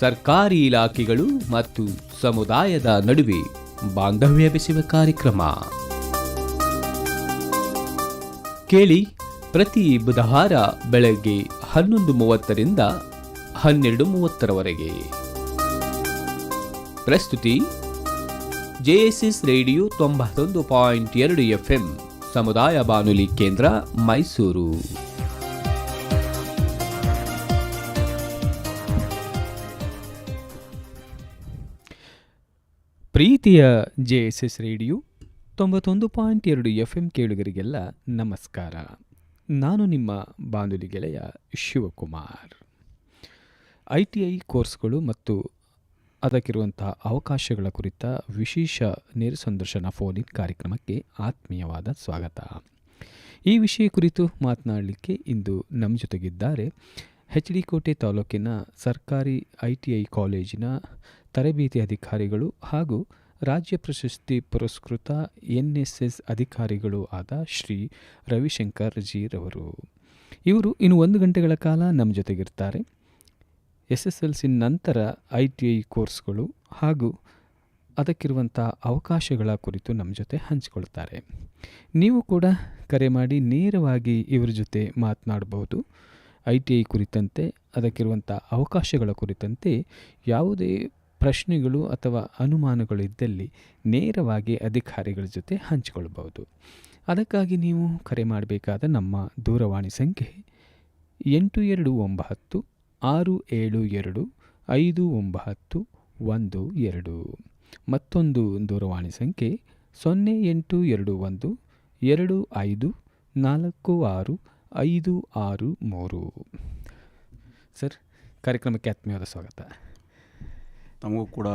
ಸರ್ಕಾರಿ ಇಲಾಖೆಗಳು ಮತ್ತು ಸಮುದಾಯದ ನಡುವೆ ಬಾಂಧವ್ಯ ಬೆಸೆಯುವ ಕಾರ್ಯಕ್ರಮ. ಕೇಳಿ ಪ್ರತಿ ಬುಧವಾರ ಬೆಳಗ್ಗೆ ಹನ್ನೊಂದು ಮೂವತ್ತರಿಂದ ಹನ್ನೆರಡು ಮೂವತ್ತರವರೆಗೆ. ಪ್ರಸ್ತುತಿ ಜೆಎಸ್ಎಸ್ ರೇಡಿಯೋ ತೊಂಬತ್ತೊಂದು ಪಾಯಿಂಟ್ ಎರಡು ಎಫ್ಎಂ ಸಮುದಾಯ ಬಾನುಲಿ ಕೇಂದ್ರ ಮೈಸೂರು. ಪ್ರೀತಿಯ ಜೆ ಎಸ್ ಎಸ್ ರೇಡಿಯೋ ತೊಂಬತ್ತೊಂದು ಪಾಯಿಂಟ್ ಎರಡು ಎಫ್ ಎಂ ಕೇಳುಗರಿಗೆಲ್ಲ ನಮಸ್ಕಾರ. ನಾನು ನಿಮ್ಮ ಬಾನುಲಿ ಗೆಳೆಯ ಶಿವಕುಮಾರ್. ಐ ಟಿ ಐ ಕೋರ್ಸ್ಗಳು ಮತ್ತು ಅದಕ್ಕಿರುವಂತಹ ಅವಕಾಶಗಳ ಕುರಿತ ವಿಶೇಷ ನೇರ ಸಂದರ್ಶನ ಫೋನ್ ಇನ್ ಕಾರ್ಯಕ್ರಮಕ್ಕೆ ಆತ್ಮೀಯವಾದ ಸ್ವಾಗತ. ಈ ವಿಷಯ ಕುರಿತು ಮಾತನಾಡಲಿಕ್ಕೆ ಇಂದು ನಮ್ಮ ಜೊತೆಗಿದ್ದಾರೆ ಎಚ್ ಡಿ ಕೋಟೆ ತಾಲೂಕಿನ ಸರ್ಕಾರಿ ಐ ಟಿ ಐ ಕಾಲೇಜಿನ ತರಬೇತಿ ಅಧಿಕಾರಿಗಳು ಹಾಗೂ ರಾಜ್ಯ ಪ್ರಶಸ್ತಿ ಪುರಸ್ಕೃತ ಎನ್ಎಸ್ಎಸ್ ಎಸ್ ಎಸ್ ಅಧಿಕಾರಿಗಳು ಆದ ಶ್ರೀ ರವಿಶಂಕರ್ ಜೀರವರು. ಇವರು ಇನ್ನು ಒಂದು ಗಂಟೆಗಳ ಕಾಲ ನಮ್ಮ ಜೊತೆಗಿರ್ತಾರೆ. ಎಸ್ ಎಸ್ ಎಲ್ ಸಿ ನಂತರ ಐ ಟಿ ಐ ಕೋರ್ಸ್ಗಳು ಹಾಗೂ ಅದಕ್ಕಿರುವಂಥ ಅವಕಾಶಗಳ ಕುರಿತು ನಮ್ಮ ಜೊತೆ ಹಂಚಿಕೊಳ್ತಾರೆ. ನೀವು ಕೂಡ ಕರೆ ಮಾಡಿ ನೇರವಾಗಿ ಇವರ ಜೊತೆ ಮಾತನಾಡಬಹುದು. ಐ ಟಿ ಐ ಕುರಿತಂತೆ ಅದಕ್ಕಿರುವಂಥ ಅವಕಾಶಗಳ ಕುರಿತಂತೆ ಯಾವುದೇ ಪ್ರಶ್ನೆಗಳು ಅಥವಾ ಅನುಮಾನಗಳು ಇದ್ದಲ್ಲಿ ನೇರವಾಗಿ ಅಧಿಕಾರಿಗಳ ಜೊತೆ ಹಂಚಿಕೊಳ್ಳಬಹುದು. ಅದಕ್ಕಾಗಿ ನೀವು ಕರೆ ಮಾಡಬೇಕಾದ ನಮ್ಮ ದೂರವಾಣಿ ಸಂಖ್ಯೆ ಎಂಟು ಎರಡು ಒಂಬತ್ತು, ಆರು ಏಳು ಎರಡು, ಐದು ಒಂಬತ್ತು, ಒಂದು ಎರಡು. ಮತ್ತೊಂದು ದೂರವಾಣಿ ಸಂಖ್ಯೆ ಸೊನ್ನೆ ಎಂಟು ಎರಡು ಒಂದು, ಎರಡು ಐದು, ನಾಲ್ಕು ಆರು, ಐದು ಆರು ಮೂರು. ಸರ್, ಕಾರ್ಯಕ್ರಮಕ್ಕೆ ಆತ್ಮೀಯವಾದ ಸ್ವಾಗತ. ತಮಗೂ ಕೂಡ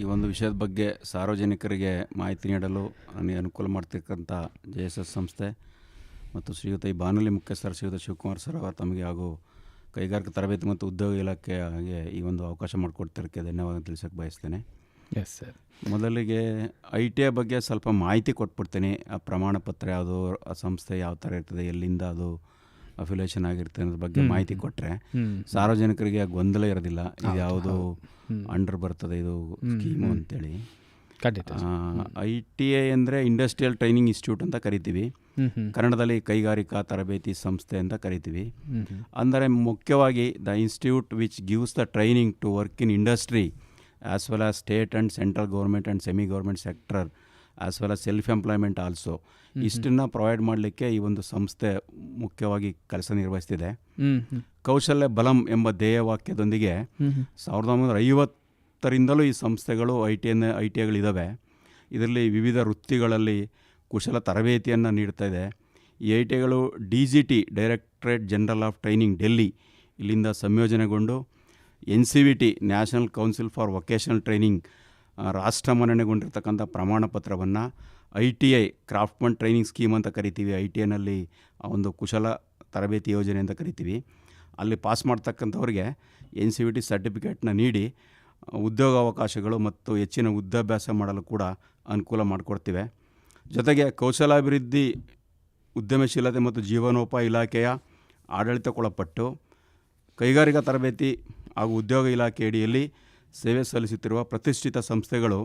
ಈ ಒಂದು ವಿಷಯದ ಬಗ್ಗೆ ಸಾರ್ವಜನಿಕರಿಗೆ ಮಾಹಿತಿ ನೀಡಲು ನನಗೆ ಅನುಕೂಲ ಮಾಡ್ತಿರ್ತಕ್ಕಂಥ ಜೆ ಎಸ್ ಎಸ್ ಸಂಸ್ಥೆ ಮತ್ತು ಶ್ರೀಯುತ ಈ ಬಾನುಲಿ ಮುಖ್ಯಸ್ಥರು ಶ್ರೀಯುತ ಶಿವಕುಮಾರ್ ಸರ್ ಅವರು ತಮಗೆ ಹಾಗೂ ಕೈಗಾರಿಕಾ ತರಬೇತಿ ಮತ್ತು ಉದ್ಯೋಗ ಇಲಾಖೆಗೆ ಈ ಒಂದು ಅವಕಾಶ ಮಾಡಿಕೊಡ್ತಿರೋಕ್ಕೆ ಧನ್ಯವಾದ ತಿಳಿಸೋಕ್ಕೆ ಬಯಸ್ತೇನೆ. ಎಸ್ ಸರ್ ಮೊದಲಿಗೆ ಐ ಟಿ ಐ ಬಗ್ಗೆ ಸ್ವಲ್ಪ ಮಾಹಿತಿ ಕೊಟ್ಬಿಡ್ತೀನಿ. ಆ ಪ್ರಮಾಣ ಪತ್ರ ಯಾವುದು ಆ ಸಂಸ್ಥೆ ಯಾವ ಥರ ಇರ್ತದೆ ಎಲ್ಲಿಂದ ಅದು ಅಫಿಲೇಷನ್ ಆಗಿರುತ್ತೆ ಅನ್ನೋದ್ರ ಬಗ್ಗೆ ಮಾಹಿತಿ ಕೊಟ್ಟರೆ. ಸಾರ್ವಜನಿಕರಿಗೆ ಗೊಂದಲ ಇರೋದಿಲ್ಲ ಇದು ಯಾವುದು ಅಂಡರ್ ಬರ್ತದೆ ಇದು ಸ್ಕೀಮು. ಅಂತೇಳಿ ಖಂಡಿತ. ಐ ಟಿ ಐ ಅಂದರೆ ಇಂಡಸ್ಟ್ರಿಯಲ್ ಟ್ರೈನಿಂಗ್ ಇನ್ಸ್ಟಿಟ್ಯೂಟ್ ಅಂತ ಕರಿತೀವಿ. ಕನ್ನಡದಲ್ಲಿ ಕೈಗಾರಿಕಾ ತರಬೇತಿ ಸಂಸ್ಥೆ ಅಂತ ಕರಿತೀವಿ. ಅಂದರೆ ಮುಖ್ಯವಾಗಿ the institute which gives the training to work in industry as well as state and central government and semi government sector as well as self employment also ಇಷ್ಟನ್ನು ಪ್ರೊವೈಡ್ ಮಾಡಲಿಕ್ಕೆ ಈ ಒಂದು ಸಂಸ್ಥೆ ಮುಖ್ಯವಾಗಿ ಕೆಲಸ ನಿರ್ವಹಿಸ್ತಿದೆ. ಕೌಶಲ್ಯ ಬಲಂ ಎಂಬ ಧ್ಯೇಯವಾಕ್ಯದೊಂದಿಗೆ. ಸಾವಿರದ ಒಂಬೈನೂರ ಐವತ್ತರಿಂದಲೂ ಈ ಸಂಸ್ಥೆಗಳು I T N I T ಐಗಳಿದ್ದಾವೆ ಇದರಲ್ಲಿ ವಿವಿಧ ವೃತ್ತಿಗಳಲ್ಲಿ ಕುಶಲ ತರಬೇತಿಯನ್ನು ನೀಡ್ತಾ ಇದೆ. ಈ I T ಐಗಳು D G T directorate general of training Delhi ಇಲ್ಲಿಂದ ಸಂಯೋಜನೆಗೊಂಡು N C V T national council for vocational training ರಾಷ್ಟ್ರ ಮನ್ನಣೆಗೊಂಡಿರ್ತಕ್ಕಂಥ ಪ್ರಮಾಣ ಪತ್ರವನ್ನು I T I craftsman training scheme ಅಂತ ಕರಿತೀವಿ. ಐ ಟಿ ಐನಲ್ಲಿ ಒಂದು ಕುಶಲ ತರಬೇತಿ ಯೋಜನೆ ಅಂತ ಕರಿತೀವಿ. ಅಲ್ಲಿ ಪಾಸ್ ಮಾಡ್ತಕ್ಕಂಥವ್ರಿಗೆ ಎನ್ ಸಿ ವಿ ಟಿ ಸರ್ಟಿಫಿಕೇಟ್ನ ನೀಡಿ, ಉದ್ಯೋಗಾವಕಾಶಗಳು ಮತ್ತು ಹೆಚ್ಚಿನ ವಿದ್ಯಾಭ್ಯಾಸ ಮಾಡಲು ಕೂಡ ಅನುಕೂಲ ಮಾಡಿಕೊಡ್ತಿವೆ. ಜೊತೆಗೆ ಕೌಶಲಾಭಿವೃದ್ಧಿ, ಉದ್ಯಮಶೀಲತೆ ಮತ್ತು ಜೀವನೋಪಾಯ ಇಲಾಖೆಯ ಆಡಳಿತಕ್ಕೊಳಪಟ್ಟು ಕೈಗಾರಿಕಾ ತರಬೇತಿ ಹಾಗೂ ಉದ್ಯೋಗ ಇಲಾಖೆ ಅಡಿಯಲ್ಲಿ ಸೇವೆ ಸಲ್ಲಿಸುತ್ತಿರುವ ಪ್ರತಿಷ್ಠಿತ ಸಂಸ್ಥೆಗಳು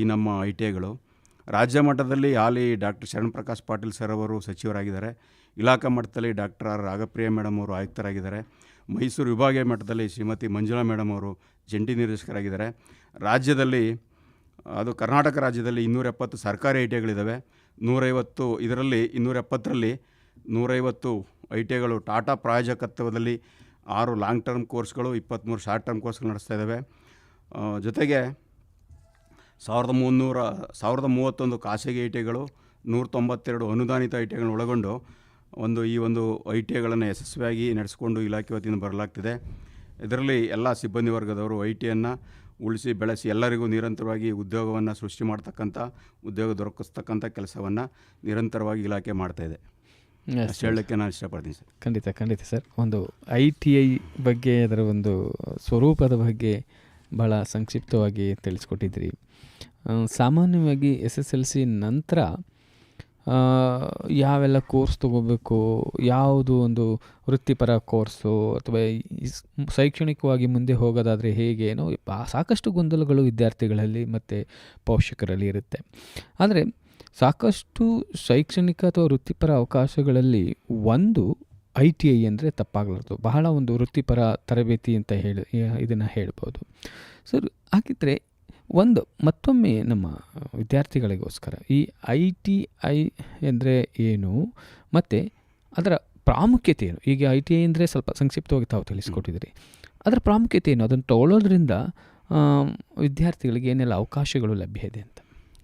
ಈ ನಮ್ಮ ಐ ಟಿ ಐಗಳು ರಾಜ್ಯ ಮಟ್ಟದಲ್ಲಿ ಹಾಲಿ ಡಾಕ್ಟರ್ ಶರಣಪ್ರಕಾಶ್ ಪಾಟೀಲ್ ಸರ್ ಅವರು ಸಚಿವರಾಗಿದ್ದಾರೆ. ಇಲಾಖಾ ಮಟ್ಟದಲ್ಲಿ ಡಾಕ್ಟರ್ ಆರ್ ರಾಗಪ್ರಿಯ ಮೇಡಮ್ ಅವರು ಆಯುಕ್ತರಾಗಿದ್ದಾರೆ. ಮೈಸೂರು ವಿಭಾಗೀಯ ಮಟ್ಟದಲ್ಲಿ ಶ್ರೀಮತಿ ಮಂಜುಳಾ ಮೇಡಮ್ ಅವರು ಜಂಟಿ ನಿರ್ದೇಶಕರಾಗಿದ್ದಾರೆ. ರಾಜ್ಯದಲ್ಲಿ, ಅದು ಕರ್ನಾಟಕ ರಾಜ್ಯದಲ್ಲಿ ಇನ್ನೂರ ಎಪ್ಪತ್ತು ಸರ್ಕಾರಿ ಐ ಟಿ ಐಗಳಿದ್ದಾವೆ ನೂರೈವತ್ತು ಇದರಲ್ಲಿ ಇನ್ನೂರ ಎಪ್ಪತ್ತರಲ್ಲಿ ನೂರೈವತ್ತು ಐ ಟಿ ಐಗಳು ಟಾಟಾ ಪ್ರಾಯೋಜಕತ್ವದಲ್ಲಿ ಆರು ಲಾಂಗ್ ಟರ್ಮ್ ಕೋರ್ಸ್ಗಳು ಇಪ್ಪತ್ತ್ಮೂರು ಶಾರ್ಟ್ ಟರ್ಮ್ ಕೋರ್ಸ್ಗಳು ನಡೆಸ್ತಾ ಇದ್ದಾವೆ. ಜೊತೆಗೆ ಸಾವಿರದ ಮುನ್ನೂರ ಸಾವಿರದ ಮೂವತ್ತೊಂದು ಖಾಸಗಿ ಐ ಟಿಗಳು ನೂರ ತೊಂಬತ್ತೆರಡು ಅನುದಾನಿತ ಐ ಟಿ ಐಗಳನ್ನು ಒಳಗೊಂಡು ಒಂದು ಈ ಒಂದು ಐ ಟಿ ಐಗಳನ್ನು ಯಶಸ್ವಿಯಾಗಿ ನಡೆಸಿಕೊಂಡು ಇಲಾಖೆ ವತಿಯಿಂದ ಬರಲಾಗ್ತಿದೆ. ಇದರಲ್ಲಿ ಎಲ್ಲ ಸಿಬ್ಬಂದಿ ವರ್ಗದವರು ಐ ಟಿಯನ್ನು ಉಳಿಸಿ ಬೆಳೆಸಿ ಎಲ್ಲರಿಗೂ ನಿರಂತರವಾಗಿ ಉದ್ಯೋಗವನ್ನು ಸೃಷ್ಟಿ ಮಾಡ್ತಕ್ಕಂಥ ಉದ್ಯೋಗ ದೊರಕಿಸ್ತಕ್ಕಂಥ ಕೆಲಸವನ್ನು ನಿರಂತರವಾಗಿ ಇಲಾಖೆ ಮಾಡ್ತಾ ಇದೆ. Yes, ಅಷ್ಟು ಹೇಳಲಿಕ್ಕೆ ನಾನು ಇಷ್ಟಪಡ್ತೀನಿ ಸರ್ ಖಂಡಿತ ಖಂಡಿತ ಸರ್ ಒಂದು ಐ ಟಿ ಐ ಬಗ್ಗೆ ಅದರ ಒಂದು ಸ್ವರೂಪದ ಬಗ್ಗೆ ಭಾಳ ಸಂಕ್ಷಿಪ್ತವಾಗಿ ತಿಳಿಸ್ಕೊಟ್ಟಿದ್ರಿ. ಸಾಮಾನ್ಯವಾಗಿ ಎಸ್ ಎಸ್ ಎಲ್ ಸಿ ನಂತರ ಯಾವೆಲ್ಲ ಕೋರ್ಸ್ ತಗೋಬೇಕು, ಯಾವುದು ಒಂದು ವೃತ್ತಿಪರ ಕೋರ್ಸು ಅಥವಾ ಶೈಕ್ಷಣಿಕವಾಗಿ ಮುಂದೆ ಹೋಗೋದಾದರೆ ಹೇಗೆ ಏನೋ ಸಾಕಷ್ಟು ಗೊಂದಲಗಳು ವಿದ್ಯಾರ್ಥಿಗಳಲ್ಲಿ ಮತ್ತು ಪೋಷಕರಲ್ಲಿ ಇರುತ್ತೆ. ಆದರೆ ಸಾಕಷ್ಟು ಶೈಕ್ಷಣಿಕ ಅಥವಾ ವೃತ್ತಿಪರ ಅವಕಾಶಗಳಲ್ಲಿ ಒಂದು ಐ ಟಿ ಐ ಅಂದರೆ ತಪ್ಪಾಗಲಾರ್ದು. ಬಹಳ ಒಂದು ವೃತ್ತಿಪರ ತರಬೇತಿ ಅಂತ ಹೇಳಿ ಇದನ್ನು ಹೇಳ್ಬೋದು. ಸರ್, ಹಾಗಿದ್ರೆ ಒಂದು, ಮತ್ತೊಮ್ಮೆ ನಮ್ಮ ವಿದ್ಯಾರ್ಥಿಗಳಿಗೋಸ್ಕರ ಈ ಐ ಟಿ ಐ ಅಂದರೆ ಏನು, ಮತ್ತು ಅದರ ಪ್ರಾಮುಖ್ಯತೆ ಏನು? ಈಗ ಐ ಟಿ ಐ ಅಂದರೆ ಸ್ವಲ್ಪ ಸಂಕ್ಷಿಪ್ತವಾಗಿ ತಾವು ತಿಳಿಸ್ಕೊಟ್ಟಿದ್ದೀರಿ. ಅದರ ಪ್ರಾಮುಖ್ಯತೆ ಏನು? ಅದನ್ನು ತಗೊಳ್ಳೋದ್ರಿಂದ ವಿದ್ಯಾರ್ಥಿಗಳಿಗೆ ಏನೆಲ್ಲ ಅವಕಾಶಗಳು ಲಭ್ಯ ಇದೆ ಅಂತ.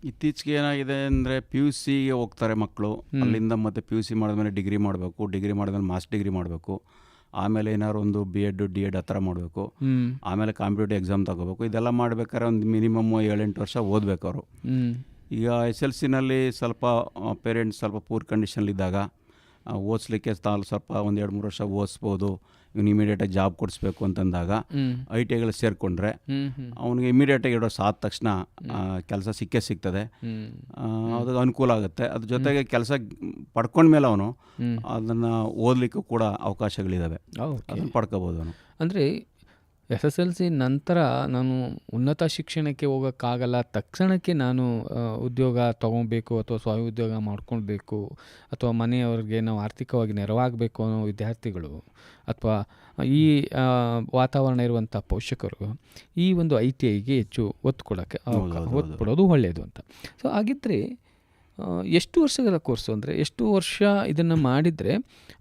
ಇತ್ತೀಚೆಗೆ ಏನಾಗಿದೆ ಅಂದರೆ ಪಿ ಯು ಸಿಗೆ ಹೋಗ್ತಾರೆ ಮಕ್ಕಳು ಅಲ್ಲಿಂದ ಮತ್ತೆ ಪಿ ಯು ಸಿ ಮಾಡಿದ್ಮೇಲೆ ಡಿಗ್ರಿ ಮಾಡಬೇಕು ಡಿಗ್ರಿ ಮಾಡಿದ್ಮೇಲೆ ಮಾಸ್ಟರ್ ಡಿಗ್ರಿ ಮಾಡಬೇಕು. ಆಮೇಲೆ ಏನಾದ್ರು ಒಂದು ಬಿ ಎಡ್ ಡಿ ಎಡ್ ಆ ಥರ ಮಾಡಬೇಕು. ಆಮೇಲೆ ಕಾಂಪಿಟೇಟಿವ್ ಎಕ್ಸಾಮ್ ತಗೋಬೇಕು. ಇದೆಲ್ಲ ಮಾಡ್ಬೇಕಾದ್ರೆ ಒಂದು ಮಿನಿಮಮ್ ಏಳೆಂಟು ವರ್ಷ ಓದಬೇಕು ಅವರು. ಈಗ ಎಸ್ ಎಲ್ ಸಿನಲ್ಲಿ ಸ್ವಲ್ಪ ಪೇರೆಂಟ್ಸ್ ಸ್ವಲ್ಪ ಪೂರ್ ಕಂಡೀಷನ್ಲಿದ್ದಾಗ ಓದಿಸ್ಲಿಕ್ಕೆ ತಾವು ಸ್ವಲ್ಪ ಒಂದು ಎರಡು ಮೂರು ವರ್ಷ ಓದಿಸ್ಬೋದು. ಇವ್ನು ಇಮಿಡಿಯೇಟಾಗಿ ಜಾಬ್ ಕೊಡಿಸ್ಬೇಕು ಅಂತಂದಾಗ ಐ ಟಿ ಐಗಳು ಸೇರಿಕೊಂಡ್ರೆ ಅವನಿಗೆ ಇಮಿಡಿಯೇಟಾಗಿ ಇಡೋ ಆದ ತಕ್ಷಣ ಕೆಲಸ ಸಿಕ್ಕೇ ಸಿಗ್ತದೆ. ಅದಕ್ಕೆ ಅದು ಅನುಕೂಲ ಆಗುತ್ತೆ. ಅದ್ರ ಜೊತೆಗೆ ಕೆಲಸ ಪಡ್ಕೊಂಡ್ಮೇಲೆ ಅವನು. ಅದನ್ನು ಓದಲಿಕ್ಕೂ ಕೂಡ ಅವಕಾಶಗಳಿದ್ದಾವೆ ಅದನ್ನು ಪಡ್ಕೋಬೋದು ಅವನು. ಅಂದರೆ ಎಸ್ ಎಸ್ ಎಲ್ ಸಿ ನಂತರ ನಾನು ಉನ್ನತ ಶಿಕ್ಷಣಕ್ಕೆ ಹೋಗೋಕ್ಕಾಗಲ್ಲ. ತಕ್ಷಣಕ್ಕೆ ನಾನು ಉದ್ಯೋಗ ತೊಗೊಬೇಕು ಅಥವಾ ಸ್ವಯಂ ಉದ್ಯೋಗ ಮಾಡ್ಕೊಳ್ಬೇಕು ಅಥವಾ ಮನೆಯವ್ರಿಗೆ ನಾವು ಆರ್ಥಿಕವಾಗಿ ನೆರವಾಗಬೇಕು ಅನ್ನೋ ವಿದ್ಯಾರ್ಥಿಗಳು ಅಥವಾ ಈ ವಾತಾವರಣ ಇರುವಂಥ ಪೋಷಕರು ಈ ಒಂದು ಐ ಟಿ ಐಗೆ ಹೆಚ್ಚು ಒತ್ತು ಕೊಡೋಕ್ಕೆ ಒತ್ತು ಕೊಡೋದು ಒಳ್ಳೆಯದು ಅಂತ. ಸೊ ಹಾಗಿದ್ದರೆ ಎಷ್ಟು ವರ್ಷಗಳ ಕೋರ್ಸು ಅಂದರೆ ಎಷ್ಟು ವರ್ಷ ಇದನ್ನು ಮಾಡಿದರೆ